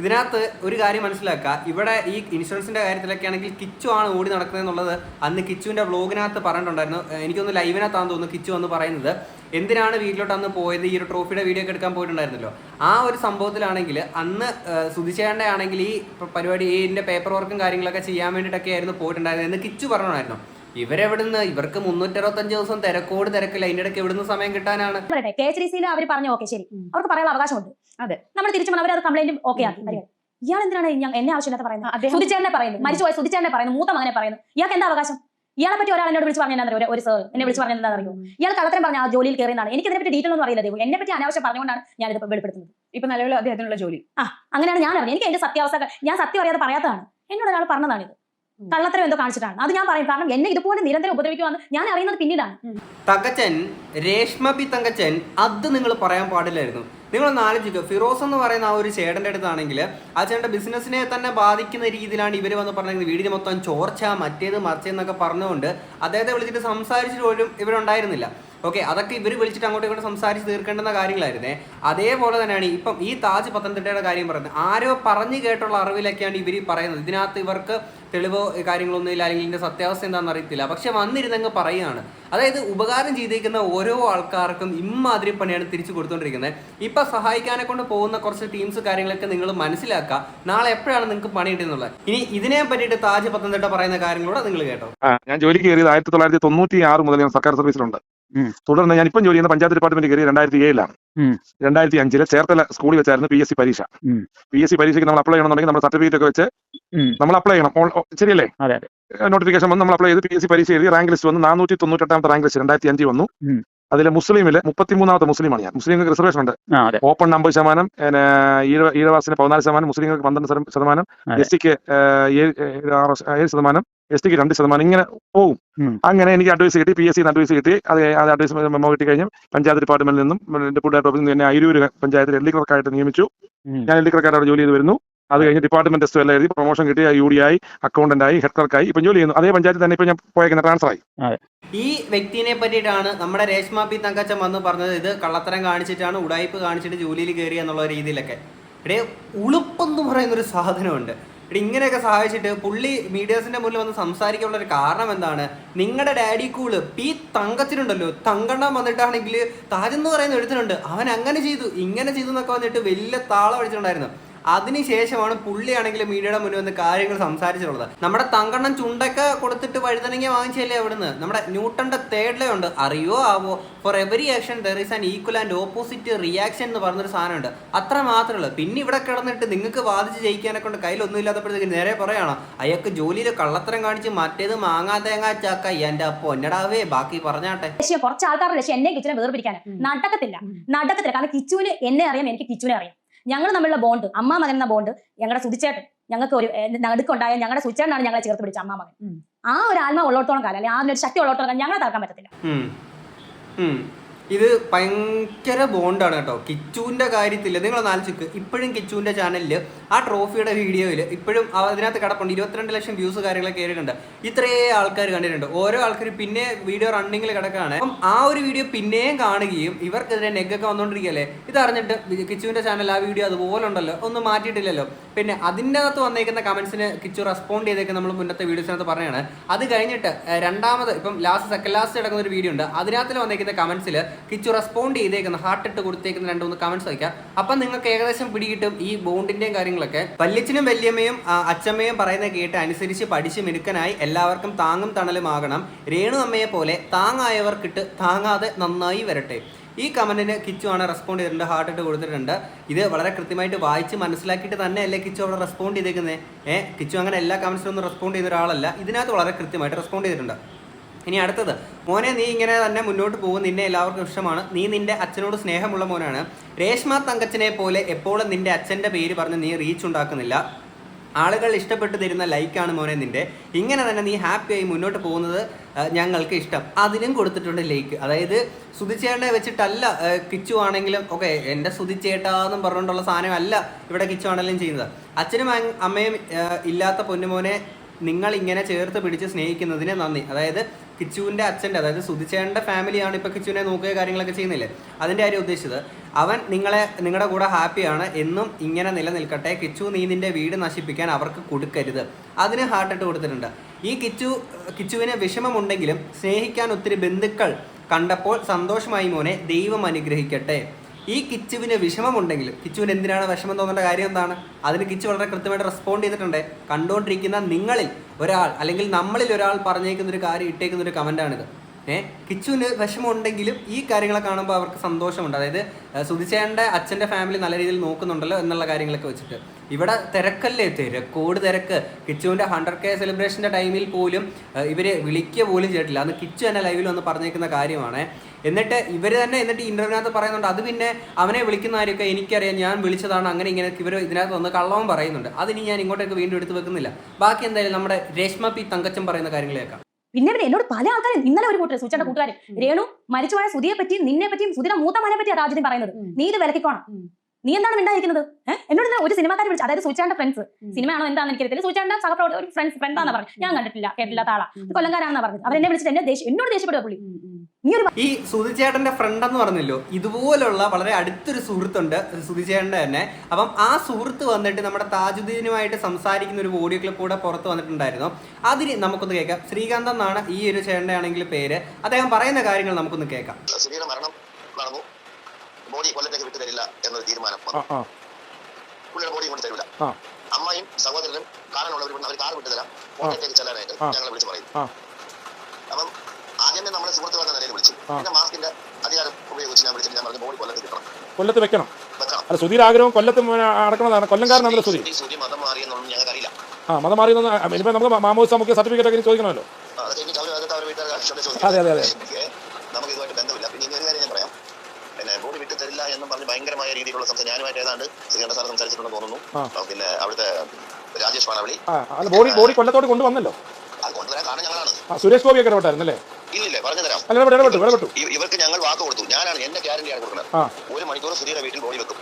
ഇതിനകത്ത് ഒരു കാര്യം മനസ്സിലാക്കുക. ഇവിടെ ഈ ഇൻഷുറൻസിന്റെ കാര്യത്തിലൊക്കെ ആണെങ്കിൽ കിച്ചു ആണ് ഓടി നടക്കുന്നത് എന്നുള്ളത് അന്ന് കിച്ചുവിന്റെ വ്ലോഗിനകത്ത് പറഞ്ഞിട്ടുണ്ടായിരുന്നു. എനിക്കൊന്ന് ലൈവിനകത്താന്ന് തോന്നുന്നു കിച്ചു എന്ന് പറയുന്നത്. എന്തിനാണ് വീട്ടിലോട്ട് അന്ന് പോയത്? ഈ ഒരു ട്രോഫിയുടെ വീഡിയോ ഒക്കെ എടുക്കാൻ പോയിട്ടുണ്ടായിരുന്നല്ലോ. ആ ഒരു സംഭവത്തിലാണെങ്കിൽ അന്ന് സുധിച്ചേണ്ട ആണെങ്കിൽ ഈ പരിപാടി പരിപാടി ഇതിന്റെ പേപ്പർ വർക്കും കാര്യങ്ങളൊക്കെ ചെയ്യാൻ വേണ്ടിയിട്ടൊക്കെ ആയിരുന്നു പോയിട്ടുണ്ടായിരുന്നത് എന്ന് കിച്ചു പറഞ്ഞായിരുന്നു ഇവരെവിടുന്ന്? ഇവർക്ക് മുന്നൂറ്ററുപത്തഞ്ച് ദിവസം തിരക്കോട് തിരക്കില്ല. അതിന്റെ ഇടയ്ക്ക് എവിടുന്ന് സമയം കിട്ടാനാണ്? പറയട്ടെ കെ എച്ച് ഡി സിയിൽ അവർ പറഞ്ഞു ഓക്കെ ശരി. അവർക്ക് പറയാനുള്ള അവകാശമുണ്ട്. അതെ. നമ്മൾ തിരിച്ചു അവർ അത് കംപ്ലൈന്റ് ഓക്കെ ആക്കി. ഇയാൾ എന്തിനാണ് ഞാൻ എന്നെ ആവശ്യമില്ലാത്ത പറയുന്നത്? സുധിച്ചേനെ പറയുന്നത്. പറയുന്നു മരിച്ചുപോയ സുധിച്ചേനെ പറയുന്നു. മൂത്ത മകനെ പറയുന്നു. ഇയാൾക്ക് എന്താ അവകാശം? ഇയാളെ പറ്റി ഒരാൾ എന്നോട് വിളിച്ച് പറഞ്ഞാൽ ഒരു ഒരു സർ എന്നെ വിളിച്ച് പറഞ്ഞാൽ എന്താ അറിയോ ഇയാൾ കള്ളത്തരം പറഞ്ഞ ആ ജോലിയിൽ കയറിയതാണ് എനിക്ക് ഇതിനെപ്പറ്റി ഡീറ്റെയിൽ ഒന്നും അറിയില്ല ദൈവം. എന്നെ പറ്റി അനാവശ്യം പറഞ്ഞുകൊണ്ടാണ് ഞാൻ ഇത് വെളിപ്പെടുത്തുന്നത്. ഇപ്പൊ നിലവിൽ അദ്ദേഹത്തിനുള്ള ജോലി. ആ അങ്ങനെയാണ് ഞാൻ അറിഞ്ഞത്. എനിക്ക് എന്റെ സത്യാവസ്ഥ ഞാൻ സത്യം അറിയാതെ പറയാത്തതാണ്. എന്നോട് ഒരാൾ പറഞ്ഞതാണ് ഇത്. കള്ളത്തരം എന്തോ കാണിച്ചിട്ടാണ്. അത് ഞാൻ പറയും. കാരണം എന്നെ ഇതുപോലെ നിരന്തരം ഉപദ്രവിക്കുവാന്ന് ഞാൻ അറിയുന്നത് പിന്നീടാണ്. തങ്കച്ചൻ രേഷ്മ പി തങ്കച്ചൻ അത് നിങ്ങൾ പറയാൻ പാടില്ലായിരുന്നു. നിങ്ങളൊന്ന് ആലോചിക്കുക ഫിറോസ് എന്ന് പറയുന്ന ആ ഒരു ചേട്ടന്റെ അടുത്താണെങ്കിൽ ആ ചേട്ടന്റെ ബിസിനസ്സിനെ തന്നെ ബാധിക്കുന്ന രീതിയിലാണ് ഇവർ വന്ന് പറഞ്ഞത് വീടിന് മൊത്തം ചോർച്ച മറ്റേത് മറിച്ചെന്നൊക്കെ പറഞ്ഞുകൊണ്ട് അദ്ദേഹത്തെ വിളിച്ചിട്ട് സംസാരിച്ചിട്ട് പോലും ഇവരുണ്ടായിരുന്നില്ല. ഓക്കെ അതൊക്കെ ഇവർ വിളിച്ചിട്ട് അങ്ങോട്ടും ഇങ്ങോട്ടും സംസാരിച്ച് തീർക്കേണ്ടുന്ന കാര്യങ്ങളായിരുന്നേ. അതേപോലെ തന്നെയാണ് ഇപ്പം ഈ താജ് പത്തനംതിട്ടയുടെ കാര്യം പറയുന്നത്. ആരോ പറഞ്ഞു കേട്ടുള്ള അറിവിലൊക്കെയാണ് ഇവർ പറയുന്നത്. ഇതിനകത്ത് ഇവർക്ക് തെളിവോ കാര്യങ്ങളൊന്നും ഇല്ല അല്ലെങ്കിൽ ഇതിന്റെ സത്യാവസ്ഥ എന്താണെന്ന് അറിയത്തില്ല. പക്ഷെ വന്നിരുന്നങ്ങ് പറയുകയാണ്. അതായത് ഉപകാരം ചെയ്തിരിക്കുന്ന ഓരോ ആൾക്കാർക്കും ഇമ്മാതിരി പണിയാണ് തിരിച്ചു കൊടുത്തുകൊണ്ടിരിക്കുന്നത് ഇപ്പം സഹായിക്കാനെ കൊണ്ട് പോകുന്ന കുറച്ച് ടീംസ് കാര്യങ്ങളൊക്കെ നിങ്ങൾ മനസ്സിലാക്കുക നാളെ എപ്പോഴാണ് നിങ്ങൾക്ക് പണി കിട്ടുന്നുള്ളത് ഇനി ഇതിനെ പറ്റിയിട്ട് താജ് പത്തനംതിട്ട പറയുന്ന കാര്യങ്ങളോട് നിങ്ങൾ കേട്ടോ. ഞാൻ ജോലിക്ക് കയറിയത് ആയിരത്തി തൊള്ളായിരത്തി തൊണ്ണൂറ്റി ആറ് മുതൽ ഞാൻ സർക്കാർ സർവീസിലുണ്ട്. തുടർന്ന് ഞാൻ ഇപ്പം ജോലി ചെയ്യുന്ന പഞ്ചായത്ത് ഡിപ്പാർട്ട്മെന്റ് കയറി രണ്ടായിരത്തി ഏഴിലാണ്. രണ്ടായിരത്തി അഞ്ചിൽ ചേർത്തല സ്കൂളിൽ വെച്ചായിരുന്നു പി എസ് സി പരീക്ഷ. പി എസ് സി പരീക്ഷയ്ക്ക് നമ്മൾ അപ്ലൈ ചെയ്യണമെന്നുണ്ടെങ്കിൽ നമ്മൾ സർട്ടിഫിക്കറ്റ് ഒക്കെ വെച്ച് നമ്മൾ അപ്ലൈ ചെയ്യണം. ശരിയല്ലേ? നോട്ടിഫിക്കേഷൻ വന്ന് നമ്മൾ അപ്ലൈ ചെയ്ത് പി എസ് സി പരീക്ഷ എഴുതി റാങ്ക് ലിസ്റ്റ് വന്ന് നാനൂറ്റി തൊണ്ണൂറ്റെട്ടാമത്തെ റാങ്ക് ലിസ്റ്റ് രണ്ടായിരത്തി അഞ്ചിൽ വന്നു. അതിൽ മുസ്ലിമിൽ മുപ്പത്തിമൂന്നാമത്തെ മുസ്ലിമാണ് ഞാൻ. മുസ്ലിങ്ങൾക്ക് റിസർവേഷൻ ഉണ്ട്. ഓപ്പൺ അമ്പത് ശതമാനം ഈഴവാസിന് പതിനാല് ശതമാനം മുസ്ലിങ്ങൾക്ക് പന്ത്രണ്ട് ശതം- ശതമാനം. എസ് ശ- ഏഴ് ശതമാനം എസ് ടിക്ക് രണ്ട് ശതമാനം ഇങ്ങനെ പോകും. അങ്ങനെ എനിക്ക് അഡ്വൈസ് കിട്ടി പി എസ് സി അഡ്വൈസ് കിട്ടി. അത് അത് അഡ്വൈസ് മെമ്മോ കിട്ടി കഴിഞ്ഞ് പഞ്ചായത്ത് ഡിപ്പാർട്ട്മെന്റിൽ നിന്നും എന്റെ ഡെപ്യൂട്ടി ഓഫീസിൽ നിന്ന് തന്നെ അരൂര് പഞ്ചായത്തിൽ എൽ ഡി ക്ലർക്കായിട്ട് നിയമിച്ചു. ഞാൻ എൽ ഡി ക്ലർക്കായിട്ട് അവിടെ ജോലി ചെയ്ത് വരുന്നു. അത് കഴിഞ്ഞ് ഡിപ്പാർട്ട്മെന്റ് ടെസ്റ്റ് എല്ലാം എഴുതി പ്രൊമോഷൻ കിട്ടി യു ഡി ആയി അക്കൗണ്ടന്റ് ആയി ഹെഡ് ക്ലർക്കായി ഇപ്പം ജോലി ചെയ്യുന്നു. അതേ പഞ്ചായത്തിൽ തന്നെ ഇപ്പം ഞാൻ പോയേക്കുന്ന ട്രാൻസ്ഫർ ആയി. ഈ വ്യക്തിനെ പറ്റിയിട്ടാണ് നമ്മുടെ രേഷ്മ പി തങ്കച്ചൻ വന്ന് പറഞ്ഞത്. ഇത് കള്ളത്തരം കാണിച്ചിട്ടാണ് ഉടായ്പ് കാണിച്ചിട്ട് ജോലിയിൽ കയറി എന്നുള്ള രീതിയിലൊക്കെ. ഇടേ ഉളുപ്പെന്ന് പറയുന്ന ഒരു സാധനമുണ്ട്. ഇവിടെ ഇങ്ങനെയൊക്കെ സഹായിച്ചിട്ട് പുള്ളി മീഡിയാസിന്റെ മുന്നിൽ വന്ന് സംസാരിക്കാനുള്ള ഒരു കാരണം എന്താണ്? നിങ്ങളുടെ ഡാഡി കൂൾ പി തങ്കച്ചിനുണ്ടല്ലോ. തങ്കണ്ണം വന്നിട്ടാണെങ്കിൽ താജെന്ന് പറയുന്ന എഴുത്തിനുണ്ട് അവൻ അങ്ങനെ ചെയ്തു ഇങ്ങനെ ചെയ്തു എന്നൊക്കെ വന്നിട്ട് വലിയ താളം അടിച്ചിട്ടുണ്ടായിരുന്നു. അതിനുശേഷമാണ് പുള്ളിയാണെങ്കിൽ മീഡിയയുടെ മുന്നിൽ വന്ന് കാര്യങ്ങൾ സംസാരിച്ചിട്ടുള്ളത്. നമ്മുടെ തങ്കണ്ണൻ ചുണ്ടൊക്കെ കൊടുത്തിട്ട് വഴുതനങ്ങ വാങ്ങിച്ചല്ലേ അവിടുന്ന്? നമ്മുടെ ന്യൂട്ടന്റെ തേർഡ് ലേ ഉണ്ട് അറിയോ ആവോ? For every action there is an equal and opposite reaction എന്ന് പറഞ്ഞൊരു സാധനമുണ്ട്. അത്ര മാത്രമേ ഉള്ളൂ പിന്നെ ഇവിടെ കിടന്നിട്ട് നിങ്ങൾക്ക് വാദിച്ച് ജയിക്കാനെ കൊണ്ട് കയ്യിലൊന്നും ഇല്ലാത്തപ്പോഴത്തേക്ക് നേരെ പറയണം അയാൾക്ക് ജോലിയിൽ കള്ളത്തരം കാണിച്ച് മറ്റേത് മാങ്ങാ തേങ്ങാ ചാക്ക എന്റെ പൊന്നടാവേ ബാക്കി പറഞ്ഞാട്ടെ. കുറച്ച് ആൾക്കാരുടെ ലക്ഷ്യം എന്നെ കിച്ചനെ വേർപിരിക്കാൻ. നടക്കത്തില്ല. നടക്കത്തില്ല. കാരണം കിച്ചുവിന് എന്നെ അറിയാം എനിക്ക് കിച്ചുവിനെ അറിയാം. ഞങ്ങൾ തമ്മിലുള്ള ബോണ്ട് അമ്മ മകൻ എന്ന ബോണ്ട് ഞങ്ങളുടെ സുതിച്ചേട്ടൻ ഞങ്ങൾക്ക് ഒരു നടുക്ക് നടുക്കുണ്ടായ ഞങ്ങളുടെ സുചേട്ടനാണ് ഞങ്ങളെ ചേർത്ത് പിടിച്ച അമ്മ മകൻ. ആ ഒരു ആത്മാ ഉള്ളോടത്തോളം കാലം അല്ലെങ്കിൽ ആ ഒരു ശക്തി ഉള്ളോടത്തോളം കാലം ഞങ്ങളെ തറക്കാൻ പറ്റത്തില്ല. ഇത് ഭയങ്കര ബോണ്ടാണ് കേട്ടോ. കിച്ചുവിന്റെ കാര്യത്തിൽ നിങ്ങൾ ആലോചിക്ക്. ഇപ്പോഴും കിച്ചുവിന്റെ ചാനലിൽ ആ ട്രോഫിയുടെ വീഡിയോയിൽ ഇപ്പോഴും അതിനകത്ത് കിടപ്പുണ്ട്. ഇരുപത്തിരണ്ട് ലക്ഷം വ്യൂസ് കാര്യങ്ങളൊക്കെ കയറിയിട്ടുണ്ട് ഇത്രയേ ആൾക്കാർ കണ്ടിട്ടുണ്ട്. ഓരോ ആൾക്കാർ പിന്നെ വീഡിയോ റണ്ണിങ്ങിൽ കിടക്കുകയാണ് അപ്പം ആ ഒരു വീഡിയോ പിന്നെയും കാണുകയും ഇവർക്കെതിരെ നെഗൊക്കെ വന്നുകൊണ്ടിരിക്കുകയല്ലേ ഇതറിഞ്ഞിട്ട് കിച്ചുവിന്റെ ചാനൽ ആ വീഡിയോ അതുപോലെ ഉണ്ടല്ലോ. ഒന്നും മാറ്റിയിട്ടില്ലല്ലോ. പിന്നെ അതിന്റെ അകത്ത് വന്നേക്കുന്ന കമൻസിന് കിച്ചു റെസ്പോണ്ട് ചെയ്തേക്ക് നമ്മൾ മുന്നത്തെ വീഡിയോസിനകത്ത് പറയുകയാണ് അത് കഴിഞ്ഞിട്ട് രണ്ടാമത് ഇപ്പം ലാസ്റ്റ് സെക്കൻഡ് ലാസ്റ്റ് കിടക്കുന്ന ഒരു വീഡിയോ ഉണ്ട്. അതിനകത്ത് വന്നേക്കുന്ന കമന്റ്സിൽ കിച്ചു റെസ്പോണ്ട് ചെയ്തേക്കുന്ന ഹാർട്ട് ഇട്ട് കൊടുത്തേക്കുന്ന രണ്ട് മൂന്ന് കമന്റ്സ് വയ്ക്കാം. അപ്പം നിങ്ങൾക്ക് ഏകദേശം പിടികിട്ടും ഈ ബോണ്ടിന്റെയും കാര്യങ്ങളൊക്കെ. വല്യച്ഛനും വല്യമ്മയും അച്ഛമ്മയും പറയുന്ന കേട്ട് അനുസരിച്ച് പഠിച്ച് മിടുക്കനായി എല്ലാവർക്കും താങ്ങും തണലുമാകണം രേണു അമ്മയെ പോലെ താങ്ങായവർക്കിട്ട് താങ്ങാതെ നന്നായി വരട്ടെ. ഈ കമന്റിന് കിച്ചു ആണ് റെസ്പോണ്ട് ചെയ്തിട്ടുണ്ട് ഹാർട്ട് ഇട്ട് കൊടുത്തിട്ടുണ്ട്. ഇത് വളരെ കൃത്യമായിട്ട് വായിച്ച് മനസ്സിലാക്കിയിട്ട് തന്നെ തന്നെയല്ലേ കിച്ചു അവിടെ റെസ്പോണ്ട് ചെയ്തേക്കുന്നത് ഏഹ് കിച്ചു അങ്ങനെ എല്ലാ കമന്റ്സിനും റെസ്പോണ്ട് ചെയ്ത ഒരാളല്ല. ഇതിനകത്ത് വളരെ കൃത്യമായിട്ട് റെസ്പോണ്ട് ചെയ്തിട്ടുണ്ട്. ഇനി അടുത്തത്. മോനെ നീ ഇങ്ങനെ തന്നെ മുന്നോട്ട് പോകും. നിന്നെ എല്ലാവർക്കും ഇഷ്ടമാണ്. നീ നിന്റെ അച്ഛനോട് സ്നേഹമുള്ള മോനാണ്. രേഷ്മ തങ്കച്ചനെ പോലെ എപ്പോഴും നിന്റെ അച്ഛന്റെ പേര് പറഞ്ഞ് നീ റീച്ച് ഉണ്ടാക്കുന്നില്ല. ആളുകൾ ഇഷ്ടപ്പെട്ടു തരുന്ന ലൈക്കാണ് മോനെ നിന്റെ. ഇങ്ങനെ തന്നെ നീ ഹാപ്പിയായി മുന്നോട്ട് പോകുന്നത് ഞങ്ങൾക്ക് ഇഷ്ടം. അതിനും കൊടുത്തിട്ടുണ്ട് ലൈക്ക് അതായത് സുതിച്ചേട്ടനെ വെച്ചിട്ടല്ല കിച്ചു ആണെങ്കിലും ഓക്കെ എന്റെ സുതിച്ചേട്ടാന്നും പറഞ്ഞുകൊണ്ടുള്ള സാധനമല്ല ഇവിടെ കിച്ചു ആണെങ്കിലും ചെയ്യുന്നത്. അച്ഛനും അമ്മയും ഇല്ലാത്ത പൊന്നുമോനെ നിങ്ങൾ ഇങ്ങനെ ചേർത്ത് പിടിച്ച് സ്നേഹിക്കുന്നതിന് നന്ദി. അതായത് കിച്ചുവിന്റെ അച്ഛന്റെ അതായത് സുധിച്ചേന്റെ ഫാമിലിയാണ് ഇപ്പോൾ കിച്ചുവിനെ നോക്കുക കാര്യങ്ങളൊക്കെ ചെയ്യുന്നില്ലേ? അതിന്റെ കാര്യം ഉദ്ദേശിച്ചത് അവൻ നിങ്ങളെ നിങ്ങളുടെ കൂടെ ഹാപ്പിയാണ് എന്നും ഇങ്ങനെ നിലനിൽക്കട്ടെ കിച്ചു നീ നിന്റെ വീട് നശിപ്പിക്കാൻ അവർക്ക് കൊടുക്കരുത്. അതിന് ഹാർട്ട് ഇട്ട് കൊടുത്തിട്ടുണ്ട്. ഈ കിച്ചു കിച്ചുവിന് വിഷമമുണ്ടെങ്കിലും സ്നേഹിക്കാൻ ഒത്തിരി ബന്ധുക്കൾ കണ്ടപ്പോൾ സന്തോഷമായി മോനെ ദൈവം അനുഗ്രഹിക്കട്ടെ. ഈ കിച്ചുവിന് വിഷമമുണ്ടെങ്കിലും കിച്ചുവിന് എന്തിനാണ് വിഷമം തോന്നേണ്ട കാര്യം എന്താണ്? അതിന് കിച്ചു വളരെ കൃത്യമായിട്ട് റെസ്പോണ്ട് ചെയ്തിട്ടുണ്ട്. കണ്ടുകൊണ്ടിരിക്കുന്ന നിങ്ങളിൽ ഒരാൾ അല്ലെങ്കിൽ നമ്മളിൽ ഒരാൾ പറഞ്ഞേക്കുന്ന ഒരു കാര്യം ഇട്ടേക്കുന്ന ഒരു കമന്റാണിത് ഏഹ് കിച്ചുവിന് വിഷമമുണ്ടെങ്കിലും ഈ കാര്യങ്ങളെ കാണുമ്പോൾ അവർക്ക് സന്തോഷമുണ്ട്. അതായത് സുധിച്ചേന്റെ അച്ഛന്റെ ഫാമിലി നല്ല രീതിയിൽ നോക്കുന്നുണ്ടല്ലോ എന്നുള്ള കാര്യങ്ങളൊക്കെ വെച്ചിട്ട്. ഇവിടെ തിരക്കല്ലേ തിരക്കോട് തിരക്ക്. കിച്ചുവിന്റെ ഹൺഡ്രഡ് കെ സെലിബ്രേഷന്റെ ടൈമിൽ പോലും ഇവർ ഇവർ വിളിക്കുക പോലും ചെയ്തിട്ടില്ല. അന്ന് കിച്ചു തന്നെ ലൈവിൽ വന്ന് പറഞ്ഞേക്കുന്ന കാര്യമാണ്. എന്നിട്ട് ഇവർ തന്നെ എന്നിട്ട് ഇന്റർവ്യൂവിനകത്ത് പറയുന്നുണ്ട് അത് പിന്നെ അവനെ വിളിക്കുന്ന കാര്യമൊക്കെ എനിക്കറിയാം ഞാൻ വിളിച്ചതാണ് അങ്ങനെ ഇങ്ങനെ ഇവർ ഇതിനകത്ത് വന്ന് കള്ളവും പറയുന്നുണ്ട്. അതിനി ഞാൻ ഇങ്ങോട്ടേക്ക് വീണ്ടും എടുത്ത് വെക്കുന്നില്ല. ബാക്കി എന്തായാലും നമ്മുടെ രേഷ്മ പി തങ്കച്ചൻ പറയുന്ന കാര്യങ്ങളേക്കാം പിന്നെ പിന്നെ എന്നോട് പല ആൾക്കാരും ഇന്നലെ ഒരു കൂട്ടർ സൂചിയുടെ കൂട്ടുകാരൻ രേണു മരിച്ചുപോയ സുധിയെ പറ്റിയും നിന്നെ പറ്റിയും സുധിയുടെ മൂത്ത മനെ പറ്റിയാണ് രാജ്യത്തിന് പറയുന്നത് നീ ഇത് വിലക്കിക്കോണം. നീ എന്താണ് മിണ്ടായിരിക്കുന്നത്? എന്നോട് ഒരു സിനിമാക്കാരെ വിളിച്ചു അതായത് സൂചാണ്ട ഫ്രണ്ട്സ്. സിനിമയാണോ എന്താണെന്ന് എനിക്കറിയത്തില്ല. സൂചാണ്ട സഹപ്രവർത്തക ഒരു ഫ്രണ്ട്സ് ഫ്രണ്ടാന്ന് പറഞ്ഞു ഞാൻ കണ്ടിട്ടില്ല കേട്ടില്ല താള. കൊല്ലംകാരാണെന്ന് പറഞ്ഞത്. അവരെന്നെ വിളിച്ചിട്ട് എന്നെ ദേഷ്യം എന്നോട് ദേഷ്യപ്പെടുക പുള്ളി. ഈ സുധിചേട്ടന്റെ ഫ്രണ്ട് എന്ന് പറഞ്ഞല്ലോ ഇതുപോലുള്ള വളരെ അടുത്തൊരു സുഹൃത്തുണ്ട് സുധിചേട്ടന്റെ തന്നെ. അപ്പം ആ സുഹൃത്ത് വന്നിട്ട് നമ്മുടെ താജുദ്ദീനുമായിട്ട് സംസാരിക്കുന്ന ഒരു ഓഡിയോ ക്ലിപ്പ് കൂടെ പുറത്ത് വന്നിട്ടുണ്ടായിരുന്നു. അതിന് നമുക്കൊന്ന് കേൾക്കാം. ശ്രീകാന്ത് എന്നാണ് ഈ ഒരു ചേട്ടന്റെ ആണെങ്കിൽ പേര്. അദ്ദേഹം പറയുന്ന കാര്യങ്ങൾ നമുക്കൊന്ന് കേൾക്കാം. മരണം നടന്നു. ബോഡി കൊല്ലത്തേക്ക് വിട്ടു തരില്ല എന്നൊരു തീരുമാനം വന്നു. പുള്ളിയുടെ ബോഡി കൊണ്ട് തരില്ല. അമ്മയും സഹോദരനും കാരണമുള്ളവർ അവർ കാർ വിട്ടു തരാം. കോട്ടയത്തേക്ക് ചെല്ലാനായിട്ട് ഞങ്ങൾ ഞങ്ങളെ വിളിച്ച് പറയും. അപ്പം ആദ്യമേ നമ്മളെ സുഹൃത്തുക്കൾ എന്ന നിലയിൽ വിളിച്ചു. പിന്നെ മാസ്കിന്റെ അധികാരം ഉപയോഗിച്ച് ഞാൻ വിളിച്ചിട്ട് ഞാൻ പറഞ്ഞു ബോഡി കൊല്ലത്ത് കിട്ടണം കൊല്ലത്ത് വെക്കണം. അല്ല സുധീർ ആഗ്രഹം കൊല്ലത്ത് അടക്കണതാണ്. കൊല്ലംകാരനാണല്ലോ സുധീർ. സൂര്യ മതം മാറിയെന്നൊന്നും ഞങ്ങൾക്കറിയില്ല. ആ മതം മാറിയെന്ന് ഇനിയിപ്പോൾ നമുക്ക് മാമോസ് നമുക്ക് സർട്ടിഫിക്കറ്റ് ഒക്കെ ചോദിക്കണമല്ലോ. അതെ, അതെ, അതെ. എനിക്ക് നമുക്ക് ഇതുമായിട്ട് ബന്ധമില്ല പിന്നെ ഇനി ഒരു കാര്യം ഞാൻ പറയാം പിന്നെ ബോഡി വിട്ടു തരില്ല എന്നും പറഞ്ഞ് ഭയങ്കരമായ രീതിയിലുള്ള സംസാരം ഞാനുമായിട്ട് ഏതാണ്ട് ശ്രീകണ്ഠ സാർ സംസാരിച്ചിട്ടുണ്ടെന്ന് തോന്നുന്നു. പിന്നെ അവിടുത്തെ രാജേഷ് പാണവളി ആ ബോഡി ബോഡി കൊല്ലത്തോട് കൊണ്ടുവന്നല്ലോ? അത് കൊണ്ടുവരാൻ കാരണം ഞങ്ങളാണ്. സുരേഷ് ഗോപി ഒക്കെ ഇടപെട്ടായിരുന്നു ഇല്ലേ ഇല്ലില്ലേ പറഞ്ഞു തരാം ഇവർക്ക് ഞങ്ങൾ വാക്ക് കൊടുത്തു. ഞാനാണ് എന്റെ ഗ്യാരണ്ടിയാണ് കൊടുക്കുന്നത്. ഒരു മണിക്കൂർ സുധീര വീട്ടിൽ ബോഡി വെക്കും.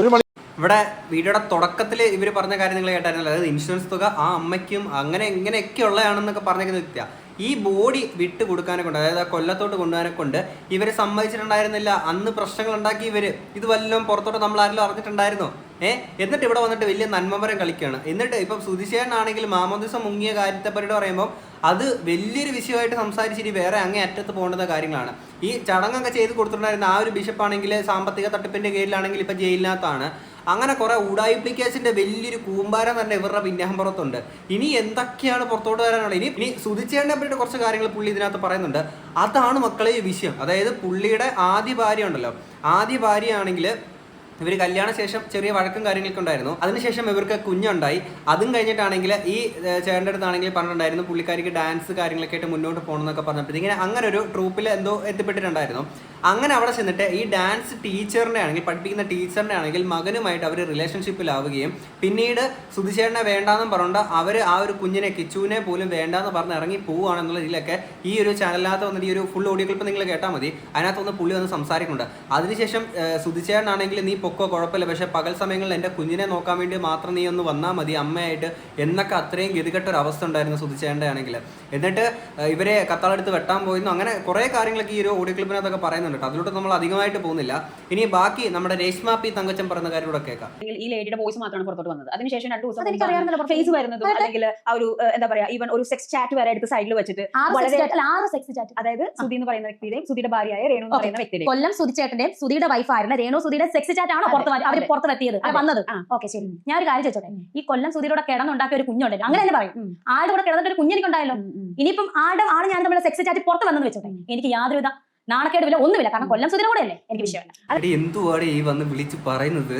ഒരു മണി ഇവിടെ വീഡിയോയുടെ തുടക്കത്തിൽ ഇവർ പറഞ്ഞ കാര്യം നിങ്ങൾ കേട്ടായിരുന്നല്ലോ. അതായത് ഇൻഷുറൻസ് തുക ആ അമ്മയ്ക്കും അങ്ങനെ ഇങ്ങനെയൊക്കെ ഉള്ളതാണെന്നൊക്കെ പറഞ്ഞേക്കുന്ന വ്യക്തിയാ ഈ ബോഡി വിട്ട് കൊടുക്കാനെ കൊണ്ട് അതായത് ആ കൊല്ലത്തോട്ട് കൊണ്ടുപോകാനെ കൊണ്ട് ഇവർ സമ്മതിച്ചിട്ടുണ്ടായിരുന്നില്ല. അന്ന് പ്രശ്നങ്ങൾ ഉണ്ടാക്കി ഇവർ. ഇത് വല്ലതും പുറത്തോട്ട് നമ്മൾ ആരെങ്കിലും അറിഞ്ഞിട്ടുണ്ടായിരുന്നോ? ഏ? എന്നിട്ട് ഇവിടെ വന്നിട്ട് വലിയ നന്മമരം കളിക്കുകയാണ്. എന്നിട്ട് ഇപ്പം സുധിശേഷനാണെങ്കിൽ മാമോദിസം മുങ്ങിയ കാര്യത്തെ പറ്റി പറയുമ്പോൾ അത് വലിയൊരു വിഷയമായിട്ട് സംസാരിച്ചിട്ട് വേറെ അങ്ങേ അറ്റത്ത് പോകേണ്ട കാര്യങ്ങളാണ്. ഈ ചടങ്ങൊക്കെ ചെയ്ത് കൊടുത്തിട്ടുണ്ടായിരുന്ന ആ ഒരു ബിഷപ്പാണെങ്കിൽ സാമ്പത്തിക തട്ടിപ്പിന്റെ കീഴിലാണെങ്കിൽ ഇപ്പൊ ജയിലിനകത്താണ്. അങ്ങനെ കുറെ ഉടായിപ്ലിക്കേഷന്റെ വലിയൊരു കൂമ്പാരം തന്നെ ഇവരുടെ പിന്നാമ്പുറത്തുണ്ട്. ഇനി എന്തൊക്കെയാണ് പുറത്തോട്ട് വരാനുള്ളത്? ഇനി ഇനി സുധിച്ചേനെ പറ്റി കുറച്ച് കാര്യങ്ങൾ പുള്ളി ഇതിനകത്ത് പറയുന്നുണ്ട്. അതാണ് മക്കളെ ഈ വിഷയം. അതായത് പുള്ളിയുടെ ആദ്യ ഭാര്യ ഉണ്ടല്ലോ. ആദ്യ ഭാര്യയാണെങ്കിൽ ഇവർ കല്യാണ ശേഷം ചെറിയ വഴക്കും കാര്യങ്ങളൊക്കെ ഉണ്ടായിരുന്നു. അതിനുശേഷം ഇവർക്ക് കുഞ്ഞുണ്ടായി. അതും കഴിഞ്ഞിട്ടാണെങ്കിൽ ഈ ചേട്ടന്റെ അടുത്താണെങ്കിൽ പറഞ്ഞിട്ടുണ്ടായിരുന്നു പുള്ളിക്കാരിക്ക് ഡാൻസ് കാര്യങ്ങളൊക്കെ ആയിട്ട് മുന്നോട്ട് പോകണം എന്നൊക്കെ ഇങ്ങനെ അങ്ങനെ ഒരു ട്രൂപ്പിൽ എന്തോ എത്തിപ്പെട്ടിട്ടുണ്ടായിരുന്നു. അങ്ങനെ അവിടെ ചെന്നിട്ട് ഈ ഡാൻസ് ടീച്ചറിനെ ആണെങ്കിൽ പഠിപ്പിക്കുന്ന ടീച്ചറിനെ ആണെങ്കിൽ മകനുമായിട്ട് അവർ റിലേഷൻഷിപ്പിലാവുകയും പിന്നീട് സുധിച്ചേട്ടനെ വേണ്ടാന്നും പറഞ്ഞുകൊണ്ട് അവർ ആ ഒരു കുഞ്ഞിനെ കിച്ചുവിനെ പോലും വേണ്ടാന്ന് പറഞ്ഞ് ഇറങ്ങി പോവുകയാണെന്നുള്ള ഇതിലൊക്കെ ഈ ഒരു ചാനലിനകത്ത് വന്നിട്ട് ഈ ഒരു ഫുൾ ഓഡിയോ ക്ലിപ്പ് നിങ്ങൾ കേട്ടാൽ മതി. അതിനകത്ത് ഒന്ന് പുള്ളി വന്ന് സംസാരിക്കുന്നുണ്ട്. അതിനുശേഷം ഏഹ്, സുധിച്ചേട്ടനാണെങ്കിൽ നീ പൊക്കോ കുഴപ്പമില്ല. പക്ഷേ പകൽ സമയങ്ങളിൽ എന്റെ കുഞ്ഞിനെ നോക്കാൻ വേണ്ടി മാത്രം നീ ഒന്ന് വന്നാൽ മതി. അമ്മയായിട്ട് എന്നൊക്കെ അത്രയും ഗതികെട്ട ഒരു അവസ്ഥ ഉണ്ടായിരുന്നു സുധിച്ചേട്ടന്റെ ആണെങ്കിൽ. എന്നിട്ട് ഇവരെ കത്താളെടുത്ത് വെട്ടാൻ പോയിരുന്നു. അങ്ങനെ കുറേ കാര്യങ്ങളൊക്കെ ഈ ഒരു ഓഡിയോ ക്ലിപ്പിനകത്തൊക്കെ പറയുന്നുണ്ട്. കേട്ടോ. അതിലോട്ട് നമ്മൾ അധികമായിട്ട് പോകുന്നില്ല. ഇനി ബാക്കി നമ്മുടെ രേഷ്മ പി തങ്കച്ചൻ പറഞ്ഞ കാര്യം കൂടെ കേൾക്കാം. ഈ ലേഡിയുടെ വോയിസ് മാത്രമാണ് പുറത്തോട്ട് വന്നത്. അതിനുശേഷം രണ്ടു ദിവസം ഫേസ് വരുന്നതും. അല്ലെങ്കിൽ ആ ഒരു എന്താ പറയാ ഈവൻ ഒരു സെക്സ് ചാറ്റ് വരെ എടുത്ത് സൈഡിൽ വെച്ചിട്ട് ആറ് വളരെ- സെക്സ് ചാറ്റ് അതായത് സുധി എന്ന് പറയുന്ന വ്യക്തിയുടെയും സുധിയുടെ ഭാര്യയായ രേണു എന്ന് പറയുന്ന വ്യക്തിയുടെയും. കൊല്ലം സുധിച്ചേട്ടന്റെയും സുധിയുടെ വൈഫായിരുന്ന രേണു സുധിയുടെ സെക്സ് ചാറ്റ് ആണോ പുറത്ത് അവർ അവർ അതെ. പുറത്ത് എത്തിയത്? അല്ല വന്നത്. ഓക്കെ ശരി. ഞാൻ ഒരു കാര്യം ചോദിച്ചോട്ടെ. ഈ കൊല്ലം സുധിയുടെ കിടന്നുണ്ടാക്കിയ ഒരു കുഞ്ഞുണ്ട്. അങ്ങനെ തന്നെ പറയും. ആളുടെ കൂടെ കിടന്നിട്ട് ഒരു കുഞ്ഞെനിക്കുണ്ടായല്ലോ. ഇനിയിപ്പം ആളുടെ ആണ് ഞാൻ തമ്മിലുള്ള സെക്സ് ചാറ്റ് പുറത്ത് വന്നെന്ന് വെച്ചോട്ടെ. എനിക്ക് യാതൊരുവിധ നാണക്കേടുമില്ല ഒന്നുമില്ല. കാരണം കൊല്ലം സുധിയുടെ കൂടെ അല്ലേ എനിക്ക് വിഷയമല്ല എന്തുവാടെ ഈ വന്ന് വിളിച്ച് പറയുന്നത്?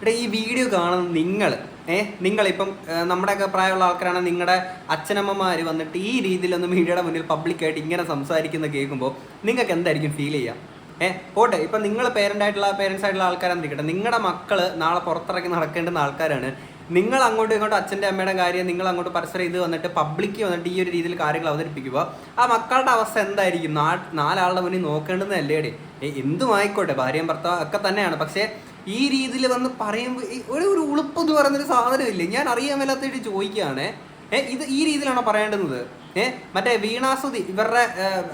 എടാ ഈ വീഡിയോ കാണുന്ന നിങ്ങൾ ഏ നിങ്ങളിപ്പം നമ്മുടെയൊക്കെ പ്രായമുള്ള ആൾക്കാരാണ് നിങ്ങളുടെ അച്ഛനമ്മമാർ വന്നിട്ട് ഈ രീതിയിലൊന്ന് മീഡിയയുടെ മുന്നിൽ പബ്ലിക്കായിട്ട് ഇങ്ങനെ സംസാരിക്കുന്ന കേൾക്കുമ്പോൾ നിങ്ങൾക്ക് എന്തായിരിക്കും ഫീൽ ചെയ്യുക ഏ പോട്ടെ ഇപ്പം നിങ്ങൾ പേരന്റായിട്ടുള്ള പേരൻസ് ആയിട്ടുള്ള ആൾക്കാരാണെന്നിരിക്കട്ടെ നിങ്ങളുടെ മക്കൾ നാളെ പുറത്തിറക്കി നടക്കേണ്ടുന്ന ആൾക്കാരാണ് നിങ്ങൾ അങ്ങോട്ടും ഇങ്ങോട്ടും അച്ഛന്റെ അമ്മയുടെ കാര്യം നിങ്ങൾ അങ്ങോട്ട് പരസ്പരം ഇത് വന്നിട്ട് പബ്ലിക്ക് വന്നിട്ട് ഈ ഒരു രീതിയിൽ കാര്യങ്ങൾ അവതരിപ്പിക്കുക ആ മക്കളുടെ അവസ്ഥ എന്തായിരിക്കും? നാ നാലാളുടെ മുന്നിൽ നോക്കേണ്ടതല്ലേ ഏ എന്തും ആയിക്കോട്ടെ ഭാര്യയും ഭർത്താവ് ഒക്കെ തന്നെയാണ്. പക്ഷേ ഈ രീതിയിൽ വന്ന് പറയുമ്പോൾ ഒരു ഒരു ഉളുപ്പ് എന്ന് പറയുന്നൊരു സാധനമില്ലേ? ഞാൻ അറിയാൻ മേലാത്തതായിട്ട് ചോദിക്കുകയാണ്. ഇത് ഈ രീതിയിലാണോ പറയേണ്ടുന്നത്? ഏ മറ്റേ വീണാസുതി ഇവരുടെ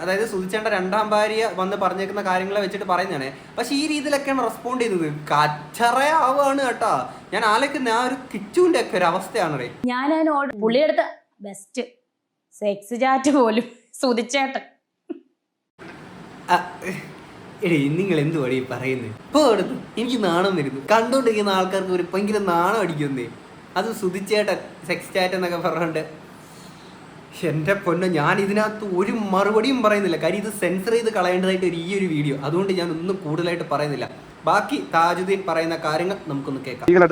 അതായത് സുതിച്ചേണ്ട രണ്ടാം ഭാര്യ വന്ന് പറഞ്ഞേക്കുന്ന കാര്യങ്ങളെ വെച്ചിട്ട് പറയുന്നതാണ്. പക്ഷെ ഈ രീതിയിലൊക്കെയാണ് റെസ്പോണ്ട് ചെയ്തത് കച്ചറയാവാണ് കേട്ടാ. ഞാൻ ആലോചിക്കുന്ന ആ ഒരു കിച്ചുവിന്റെ ഒക്കെ ഒരു അവസ്ഥയാണ് ഞാൻ പുള്ളിയെടുത്ത പുള്ളിയെടുത്ത് ബെസ്റ്റ് സെക്സ് ചാറ്റ് പോലും സുതിച്ചേട്ടൻ എടേ നിങ്ങൾ എന്ത് വഴി പറയുന്നത് ഇപ്പോൾ എടുത്തു എനിക്ക് നാണം വരുന്നു. കണ്ടുകൊണ്ടിരിക്കുന്ന ആൾക്കാർക്ക് ഒരു ഭയങ്കര നാണം അടിക്കുന്നേ അത് സുതിച്ചേട്ടൻ സെക്സ് ചാറ്റ് എന്നൊക്കെ പറഞ്ഞുകൊണ്ട് എന്റെ പൊന്നെ ഞാൻ ഇതിനകത്ത് ഒരു മറുപടിയും പറയുന്നില്ല. കാര്യം ഇത് സെൻസർ ചെയ്ത് കളയേണ്ടതായിട്ട് ഒരു ഈ ഒരു വീഡിയോ അതുകൊണ്ട് ഞാൻ ഒന്നും കൂടുതലായിട്ട് പറയുന്നില്ല. ബാക്കി താജുദ്ദീൻ പറയുന്ന കാര്യങ്ങൾ നമുക്കൊന്ന് കേൾക്കാം. ലീഗൽ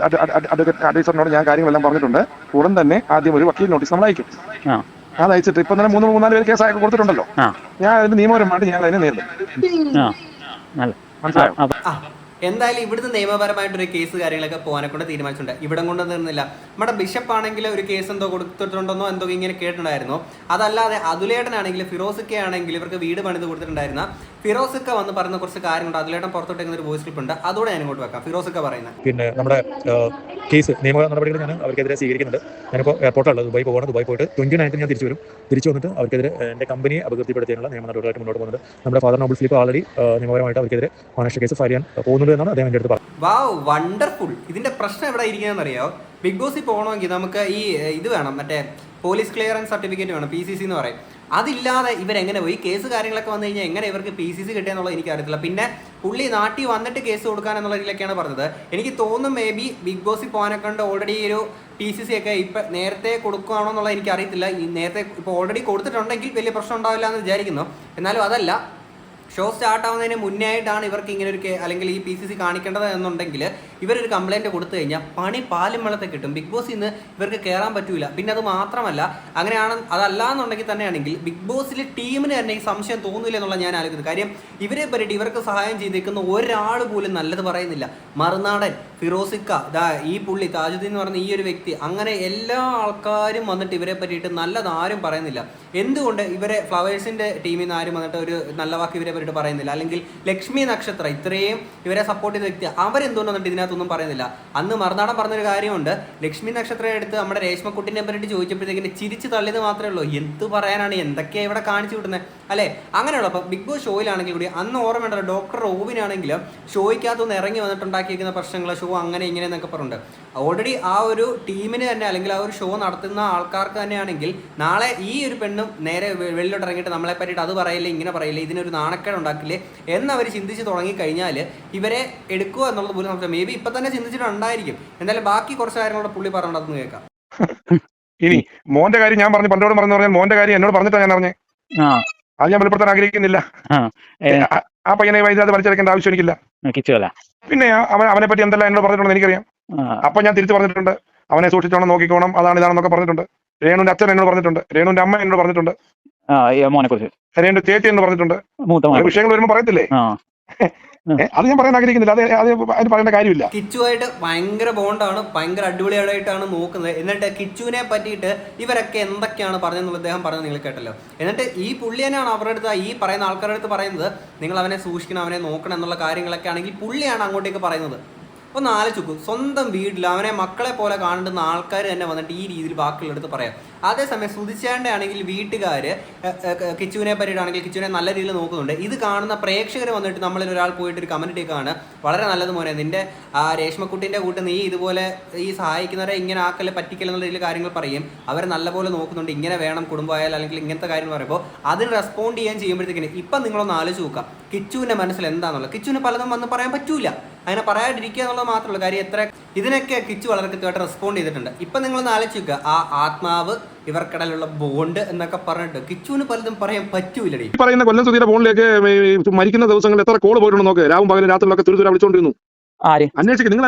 അഡ്വക്കേറ്റ് അഡ്വൈസറിനോട് ഞാൻ കാര്യങ്ങളെല്ലാം പറഞ്ഞിട്ടുണ്ട്. ഉടൻ തന്നെ ആദ്യം ഒരു വക്കീൽ നോട്ടീസ് നമ്മൾ അയക്കും. ആ. അത് അയച്ചിട്ട് ഇപ്പൊ തന്നെ മൂന്ന് മൂന്നാൽ പേര് കേസ് അയക്ക് കൊടുത്തിട്ടുണ്ടല്ലോ ഞാൻ അതിന് നിയമപരമായിട്ട് ഞാൻ അതിനെ നേരിടും. ആ. നല്ല. മനസ്സിലായോ? എന്തായാലും ഇവിടുന്ന് നിയമപരമായിട്ടൊരു കേസ് കാര്യങ്ങളൊക്കെ പോകാനെ കൊണ്ട് തീരുമാനിച്ചിട്ടുണ്ട്. ഇവിടം കൊണ്ട് തീർന്നില്ല നമ്മുടെ ബിഷപ്പ് ആണെങ്കിൽ ഒരു കേസ് എന്തോ കൊടുത്തിട്ടുണ്ടെന്നോ എന്തോ ഇങ്ങനെ കേട്ടിട്ടുണ്ടായിരുന്നു. അതല്ലാതെ അതുലേട്ടനാണെങ്കിൽ ഫിറോസിക്ക ആണെങ്കിൽ ഇവർക്ക് വീട് പണിത് കൊടുത്തിട്ടുണ്ടായിരുന്ന ഫിറോസിക്ക വന്ന് പറയുന്ന കുറച്ച് കാര്യങ്ങളുണ്ട്. അതിലേട്ടം പുറത്തോട്ടേക്കുന്ന ഒരു വോയിസ് ക്ലിപ്പ് ഉണ്ട്. അതോടെ ഞാൻ ഇങ്ങോട്ട് വെക്കാം. ഫിറോസിക്ക പറയുന്നത് പിന്നെ നമ്മുടെ കേസ് നിയമ നടപടികൾ ഞാൻ അവർക്കെതിരെ സ്വീകരിക്കുന്നുണ്ട്. ഞാനിപ്പോൾ എയർപോർട്ടാണ് ദുബായി പോകണം ദുബായി പോയിട്ട് ട്വന്റി നയൻത്തിന് ഞാൻ തിരിച്ചു വരും. തിരിച്ചു വന്നിട്ട് അവർക്കെതിരെ എന്റെ എന്റെ കമ്പനിയെ അപകീർത്തിപ്പെടുത്തിയുള്ള നിയമ നടപടികളായിട്ട് മുന്നോട്ട് പോകുന്നത്. നമ്മുടെ ഫാദർ നോബിൾ ഫിലിപ്പ് ആൾറെഡി നിയമപരമായിട്ട് അവർക്കെതിരെ മനുഷ്യ കേസ് ഫയൽ ചെയ്യാൻ പോകുന്നുണ്ട് എന്നാണ് അദ്ദേഹം എന്റെ അടുത്ത് പറഞ്ഞത്. വണ്ടർഫുൾ ഇതിന്റെ പ്രശ്നം എവിടെ ഇരിക്കുന്നതെന്ന് അറിയോ ബിഗ് ബോസിൽ പോകണമെങ്കിൽ നമുക്ക് ഈ ഇത് വേണം മറ്റേ പോലീസ് ക്ലിയറൻസ് സർട്ടിഫിക്കറ്റ് വേണം പി സി സി എന്ന് പറയും. അതില്ലാതെ ഇവരെങ്ങനെ പോയി? കേസ് കാര്യങ്ങളൊക്കെ വന്നു കഴിഞ്ഞാൽ എങ്ങനെ ഇവർക്ക് പി സി സി കിട്ടിയെന്നുള്ളത് എനിക്കറിയത്തില്ല. പിന്നെ പുള്ളി നാട്ടിൽ വന്നിട്ട് കേസ് കൊടുക്കാൻ എന്നുള്ള രീതിയിലൊക്കെയാണ് പറഞ്ഞത്. എനിക്ക് തോന്നുന്നു മേ ബി ബിഗ് ബോസിൽ പോകാനെ കണ്ട് ഓൾറെഡി ഒരു പി സി സി ഒക്കെ ഇപ്പം നേരത്തെ കൊടുക്കുകയാണോ എന്നുള്ളത് എനിക്കറിയത്തില്ല. ഈ നേരത്തെ ഇപ്പോൾ ഓൾറെഡി കൊടുത്തിട്ടുണ്ടെങ്കിൽ വലിയ പ്രശ്നം ഉണ്ടാവില്ല എന്ന് വിചാരിക്കുന്നു. എന്നാലും അതല്ല ഷോ സ്റ്റാർട്ട് ആവുന്നതിന് മുന്നേ ആയിട്ടാണ് ഇവർക്ക് ഇങ്ങനെ ഒരു അല്ലെങ്കിൽ ഈ പി സി സി കാണിക്കേണ്ടത് എന്നുണ്ടെങ്കിൽ ഇവരൊരു കംപ്ലൈന്റ് കൊടുത്തു കഴിഞ്ഞാൽ പണി പാലും വെള്ളത്തെ കിട്ടും. ബിഗ് ബോസിൽ നിന്ന് ഇവർക്ക് കയറാൻ പറ്റൂല. പിന്നെ അത് മാത്രമല്ല അങ്ങനെയാണ് അതല്ല എന്നുണ്ടെങ്കിൽ തന്നെയാണെങ്കിൽ ബിഗ് ബോസിൽ ടീമിന് തന്നെ ഈ സംശയം തോന്നില്ല എന്നുള്ള ഞാൻ ആലോചിക്കുന്നത്. കാര്യം ഇവരെ പറ്റിയിട്ട് ഇവർക്ക് സഹായം ചെയ്തേക്കുന്ന ഒരാൾ പോലും നല്ലത് പറയുന്നില്ല. മറുനാടൻ ഫിറോസിക്ക ദാ ഈ പുള്ളി താജുദ്ദീൻ എന്ന് പറഞ്ഞ ഈ ഒരു വ്യക്തി അങ്ങനെ എല്ലാ ആൾക്കാരും വന്നിട്ട് ഇവരെ പറ്റിയിട്ട് നല്ലത് ആരും പറയുന്നില്ല. എന്തുകൊണ്ട് ഇവരെ ഫ്ലവേഴ്സിന്റെ ടീമിൽ നിന്ന് ആരും വന്നിട്ട് ഒരു നല്ല വാക്ക് ഇവരെ പറ്റിയിട്ട് പറയുന്നില്ല. അല്ലെങ്കിൽ ലക്ഷ്മി നക്ഷത്ര ഇത്രയും ഇവരെ സപ്പോർട്ട് ചെയ്ത വ്യക്തി അവരെന്തുകൊണ്ട് വന്നിട്ട് ഇതിനകത്തൊന്നും പറയുന്നില്ല. അന്ന് മറുനാടൻ പറഞ്ഞൊരു കാര്യമുണ്ട്. ലക്ഷ്മി നക്ഷത്രം എടുത്ത് നമ്മുടെ രേഷ്മക്കുട്ടിനെ പറ്റിയിട്ട് ചോദിച്ചപ്പോഴത്തേക്കിന് ചിരിച്ച് തള്ളിയത് മാത്രമേ ഉള്ളൂ. എന്ത് പറയാനാണ്? എന്തൊക്കെയാണ് ഇവിടെ കാണിച്ചു വിടുന്നത്? അല്ലേ? അങ്ങനെയുള്ള അപ്പം ബിഗ് ബോസ് ഷോയിലാണെങ്കിൽ കൂടി അന്ന് ഓർമ്മയുണ്ടല്ലോ ഡോക്ടർ റോബിനാണെങ്കിലും ഷോയ്ക്കകത്തുനിന്ന് ഇറങ്ങി വന്നിട്ടുണ്ടാക്കിയിരിക്കുന്ന പ്രശ്നങ്ങൾ ഷോ അങ്ങനെ ഇങ്ങനെ എന്നൊക്കെ പറഞ്ഞിട്ടുണ്ട്. ഓൾറെഡി ആ ഒരു ടീമിന് തന്നെ അല്ലെങ്കിൽ ആ ഒരു ഷോ നടത്തുന്ന ആൾക്കാർക്ക് തന്നെയാണെങ്കിൽ നാളെ ഈ ഒരു പെണ്ണും നേരെ വെളിയിലോട്ട് ഇറങ്ങിയിട്ട് നമ്മളെ പറ്റിയിട്ട് അത് പറയില്ല ഇങ്ങനെ പറയില്ല ഇതിനൊരു നാണക്കേട് ഉണ്ടാക്കില്ലേ എന്നവർ ചിന്തിച്ച് തുടങ്ങിക്കഴിഞ്ഞാൽ ഇവരെ എടുക്കുക എന്നുള്ളത് പോലും നമുക്ക് മേ ബി ഇപ്പം തന്നെ ചിന്തിച്ചിട്ടുണ്ടായിരിക്കും. എന്തായാലും ബാക്കി കുറച്ച് കാര്യങ്ങളോട് പുള്ളി പറഞ്ഞിട്ടുണ്ടെന്ന് കേൾക്കാം. ഇനി മോന്റെ കാര്യം ഞാൻ പറഞ്ഞു പണ്ടോട് പറഞ്ഞു പറഞ്ഞാൽ മോന്റെ കാര്യം എന്നോട് പറഞ്ഞിട്ടാണ് ഞാൻ പറഞ്ഞേ. ആ. അത് ഞാൻ വെളിപ്പെടുത്താൻ ആഗ്രഹിക്കുന്നില്ല. ആ. പയ്യനെ വൈദ്യുതി വലിച്ചെടുക്കേണ്ട ആവശ്യം എനിക്കില്ല. പിന്നെ അവൻ അവനെ പറ്റി എന്തെല്ലാം എന്നോട് പറഞ്ഞിട്ടുണ്ടെന്ന് എനിക്കറിയാം. അപ്പൊ ഞാൻ തിരിച്ചു പറഞ്ഞിട്ടുണ്ട്. അവനെ സൂക്ഷിച്ചോണം നോക്കിക്കോണം അതാണ് ഇതാണെന്നൊക്കെ പറഞ്ഞിട്ടുണ്ട്. രേണുവിന്റെ അച്ഛൻ എന്നോട് പറഞ്ഞിട്ടുണ്ട്. രേണുവിന്റെ അമ്മ എന്നോട് പറഞ്ഞിട്ടുണ്ട്. മോനെ കുറിച്ച് ഹരിയുടെ ചേച്ചി എന്ന് പറഞ്ഞിട്ടുണ്ട്. മൂത്ത മോനെ വിഷയങ്ങൾ വരുമ്പോൾ പറയത്തില്ലേ? ആ. അത് ഞാൻ പറയാൻ ആഗ്രഹിക്കുന്നില്ല. അത് അത് അതിന് പറയേണ്ട കാര്യമില്ല. കിച്ചുവായിട്ട് ഭയങ്കര ബോണ്ടാണ് ഭയങ്കര അടിപൊളിയായിട്ടാണ് നോക്കുന്നത്. എന്നിട്ട് കിച്ചുവിനെ പറ്റിയിട്ട് ഇവരൊക്കെ എന്തൊക്കെയാണ് പറഞ്ഞതെന്ന് അദ്ദേഹം പറഞ്ഞത് നിങ്ങൾ കേട്ടല്ലോ. എന്നിട്ട് ഈ പുള്ളി തന്നെയാണ് അവരുടെ അടുത്ത് ഈ പറയുന്ന ആൾക്കാരുടെ അടുത്ത് പറയുന്നത് നിങ്ങൾ അവനെ സൂക്ഷിക്കണം അവനെ നോക്കണം എന്നുള്ള കാര്യങ്ങളൊക്കെ ആണെങ്കിൽ പുള്ളിയാണ് അങ്ങോട്ടേക്ക് പറയുന്നത്. ഒന്ന് ആലോചിക്കും സ്വന്തം വീട്ടിൽ അവനെ മക്കളെ പോലെ കാണുന്ന ആൾക്കാർ തന്നെ വന്നിട്ട് ഈ രീതിയിൽ ബാക്കിയുള്ള അടുത്ത് പറയാം. അതേസമയം സുതിച്ചേണ്ട ആണെങ്കിൽ വീട്ടുകാർ കിച്ചുവിനെ പറ്റിയിട്ടാണെങ്കിൽ കിച്ചുവിനെ നല്ല രീതിയിൽ നോക്കുന്നുണ്ട്. ഇത് കാണുന്ന പ്രേക്ഷകർ വന്നിട്ട് നമ്മളിൽ ഒരാൾ പോയിട്ട് ഒരു കമന്റ് ഇട്ടേക്കാണ്. വളരെ നല്ലത് മോനെ നിന്റെ ആ രേഷ്മക്കുട്ടിന്റെ കൂട്ട് നീ ഇതുപോലെ ഈ സഹായിക്കുന്നവരെ ഇങ്ങനെ ആക്കൽ പറ്റിക്കല്ല എന്നുള്ള രീതിയിൽ കാര്യങ്ങൾ പറയും. അവരെ നല്ലപോലെ നോക്കുന്നുണ്ട്. ഇങ്ങനെ വേണം കുടുംബമായാലും അല്ലെങ്കിൽ ഇങ്ങനത്തെ കാര്യങ്ങൾ പറയുമ്പോൾ അതിന് റെസ്പോണ്ട് ചെയ്യാൻ ചെയ്യുമ്പോഴത്തേക്കിന് ഇപ്പം നിങ്ങളൊന്ന് ആലോചിച്ച് നോക്കാം കിച്ചുവിന്റെ മനസ്സിൽ എന്താണെന്നുള്ളത് കിച്ചുവിന് പലതും വന്ന് പറയാൻ പറ്റൂല. അങ്ങനെ പറയാതിരിക്കുക എന്നുള്ളത് മാത്രമല്ല കാര്യം എത്ര ഇതിനൊക്കെ കിച്ചു വളരെ കൃത്യമായിട്ട് റെസ്പോണ്ട് ചെയ്തിട്ടുണ്ട്. ഇപ്പം നിങ്ങളൊന്ന് ആലോചിച്ച് നോക്കുക ആ ആത്മാവ് ഇവർക്കിടയിലുള്ള ബോണ്ട് എന്നൊക്കെ പറഞ്ഞിട്ട് കിച്ചുവിന് പലതും പറയാൻ പറ്റൂലടി പറയുന്ന കൊല്ലം സുധീര ഫോണിലേക്ക് മരിക്കുന്ന ദിവസങ്ങളിൽ എത്ര കോൾ പോയിട്ടുണ്ട് നോക്ക്. രാവും പകലും രാത്രിയിലൊക്കെ തുരുതുര വിളിച്ചോണ്ടിരുന്നു. ആര്? അന്വേഷിക്കുക നിങ്ങൾ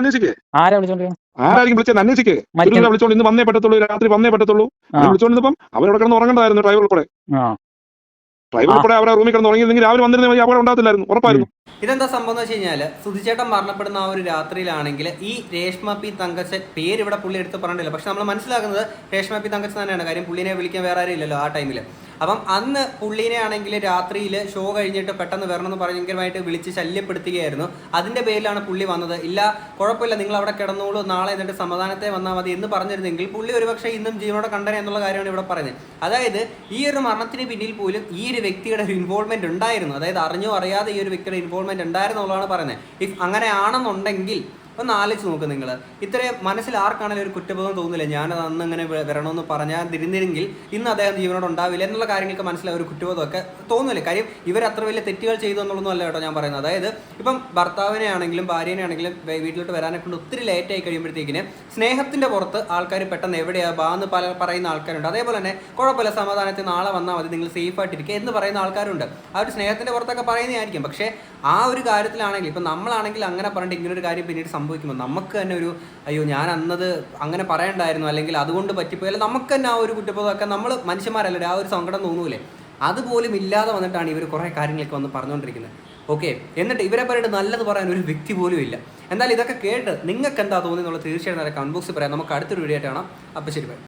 ആരായിരിക്കും വിളിച്ചത്? വിളിച്ചോണ്ട് ഇന്ന് വന്നേ പറ്റത്തുള്ളൂ രാത്രി വന്നേ പറ്റത്തുള്ളൂ. വിളിച്ചോണ്ടിരുന്നപ്പം അവരവിടെ കിടന്ന് ഉറങ്ങണ്ടായിരുന്നു ഡ്രൈവർ കൂടെ ആ. ഡ്രൈവർ കൂടെ അവരെ റൂമിൽ കിടന്ന് ഉറങ്ങിയിരുന്നെങ്കിൽ രാവിലെ വന്നിരുന്നെങ്കിൽ അപകടം ഉണ്ടാകത്തില്ലായിരുന്നു. ഉറപ്പായിരുന്നു. ഇതെന്താ സംഭവം എന്ന് വെച്ച് കഴിഞ്ഞാൽ സുധിച്ചേട്ടൻ മരണപ്പെടുന്ന ആ ഒരു രാത്രിയിലാണെങ്കിൽ ഈ രേഷ്മ പി തങ്കച്ചൻ പേര് ഇവിടെ പുള്ളി എടുത്ത് പറഞ്ഞിട്ടില്ല. പക്ഷെ നമ്മൾ മനസ്സിലാക്കുന്നത് രേഷ്മ പി തങ്കച്ചൻ തന്നെയാണ്. കാര്യം പുള്ളിനെ വിളിക്കാൻ വേറെ ആരും ഇല്ലല്ലോ ആ ടൈമിൽ അപ്പം അന്ന് പുള്ളീനെ ആണെങ്കിൽ രാത്രിയിൽ ഷോ കഴിഞ്ഞിട്ട് പെട്ടെന്ന് വരണമെന്ന് ഭയങ്കരമായിട്ട് വിളിച്ച് ശല്യപ്പെടുത്തുകയായിരുന്നു. അതിന്റെ പേരിലാണ് പുള്ളി വന്നത്. ഇല്ല കുഴപ്പമില്ല നിങ്ങൾ അവിടെ കിടന്നോളൂ നാളെ എന്നിട്ട് സമാധാനത്തെ വന്നാൽ മതി എന്ന് പറഞ്ഞിരുന്നെങ്കിൽ പുള്ളി ഒരുപക്ഷെ ഇന്നും ജീവനോടെ കണ്ടനെ എന്നുള്ള കാര്യമാണ് ഇവിടെ പറയുന്നത് അതായത് ഈ ഒരു മരണത്തിന് പിന്നിൽ പോലും ഈ ഒരു വ്യക്തിയുടെ ഒരു ഇൻവോൾവ്മെന്റ് ഉണ്ടായിരുന്നു. അതായത് അറിഞ്ഞോ അറിയാതെ ഈ ഒരു വ്യക്തിയുടെ ഇൻവോൾവ്മെന്റ് ഉണ്ടായിരുന്നുള്ളതാണ് പറയുന്നത്. ഇഫ് അങ്ങനെ ആണെന്നുണ്ടെങ്കിൽ ഒന്ന് ആലോചിച്ച് നോക്ക് നിങ്ങൾ ഇത്രയും മനസ്സിൽ ആർക്കാണെങ്കിലും ഒരു കുറ്റബോധം തോന്നില്ല? ഞാനത് അന്ന് ഇങ്ങനെ വരണമെന്ന് പറഞ്ഞാൽ തിരുന്നിരുന്നെങ്കിൽ ഇന്ന് അദ്ദേഹം ജീവനോട് ഉണ്ടാവില്ല എന്നുള്ള കാര്യങ്ങൾക്ക് മനസ്സിലായ ഒരു കുറ്റബോധമൊക്കെ തോന്നുന്നില്ല കാര്യം ഇവർ അത്ര വലിയ തെറ്റുകൾ ചെയ്തു എന്നുള്ളതൊന്നും അല്ല കേട്ടോ ഞാൻ പറയുന്നത്. അതായത് ഇപ്പം ഭർത്താവിനെ ആണെങ്കിലും ഭാര്യനെ ആണെങ്കിലും വീട്ടിലോട്ട് വരാനെ കൊണ്ട് ഒത്തിരി ലേറ്റ് ആയി കഴിയുമ്പോഴത്തേക്കിന് സ്നേഹത്തിന്റെ പുറത്ത് ആൾക്കാർ പെട്ടെന്ന് എവിടെയാ? ബാന്ന് പല പറയുന്ന ആൾക്കാരുണ്ട്. അതേപോലെ തന്നെ കുഴപ്പമില്ല സമാധാനത്തിൽ നാളെ വന്നാൽ മതി നിങ്ങൾ സേഫ് ആയിട്ടിരിക്കുക എന്ന് പറയുന്ന ആൾക്കാരുണ്ട്. ആ ഒരു സ്നേഹത്തിന്റെ പുറത്തൊക്കെ പറയുന്നതായിരിക്കും. പക്ഷേ ആ ഒരു കാര്യത്തിലാണെങ്കിൽ ഇപ്പം നമ്മളാണെങ്കിൽ അങ്ങനെ പറഞ്ഞിട്ട് ഇങ്ങനൊരു കാര്യം പിന്നീട് സംഭവിക്കുമ്പോൾ നമുക്ക് തന്നെ ഒരു അയ്യോ ഞാൻ അന്നത് അങ്ങനെ പറയണ്ടായിരുന്നു അല്ലെങ്കിൽ അതുകൊണ്ട് പറ്റിപ്പോയാൽ നമുക്ക് തന്നെ ആ ഒരു കുറ്റബോധമൊക്കെ നമ്മൾ മനുഷ്യന്മാരല്ലേ ആ ഒരു സങ്കടം തോന്നൂലേ? അതുപോലും ഇല്ലാതെ വന്നിട്ടാണ് ഇവർ കുറേ കാര്യങ്ങളൊക്കെ വന്ന് പറഞ്ഞുകൊണ്ടിരിക്കുന്നത് ഓക്കെ എന്നിട്ട് ഇവരെ പറ്റിയിട്ട് നല്ലത് പറയാൻ ഒരു വ്യക്തി പോലും ഇല്ല. എന്നാൽ ഇതൊക്കെ കേട്ട് നിങ്ങൾക്ക് എന്താ തോന്നുന്നത് തീർച്ചയായിട്ടും കമന്റ് ബോക്സിൽ പറയാം. നമുക്ക് അടുത്തൊരു വീഡിയോ ആയിട്ട് കാണാം. അപ്പോൾ ശരി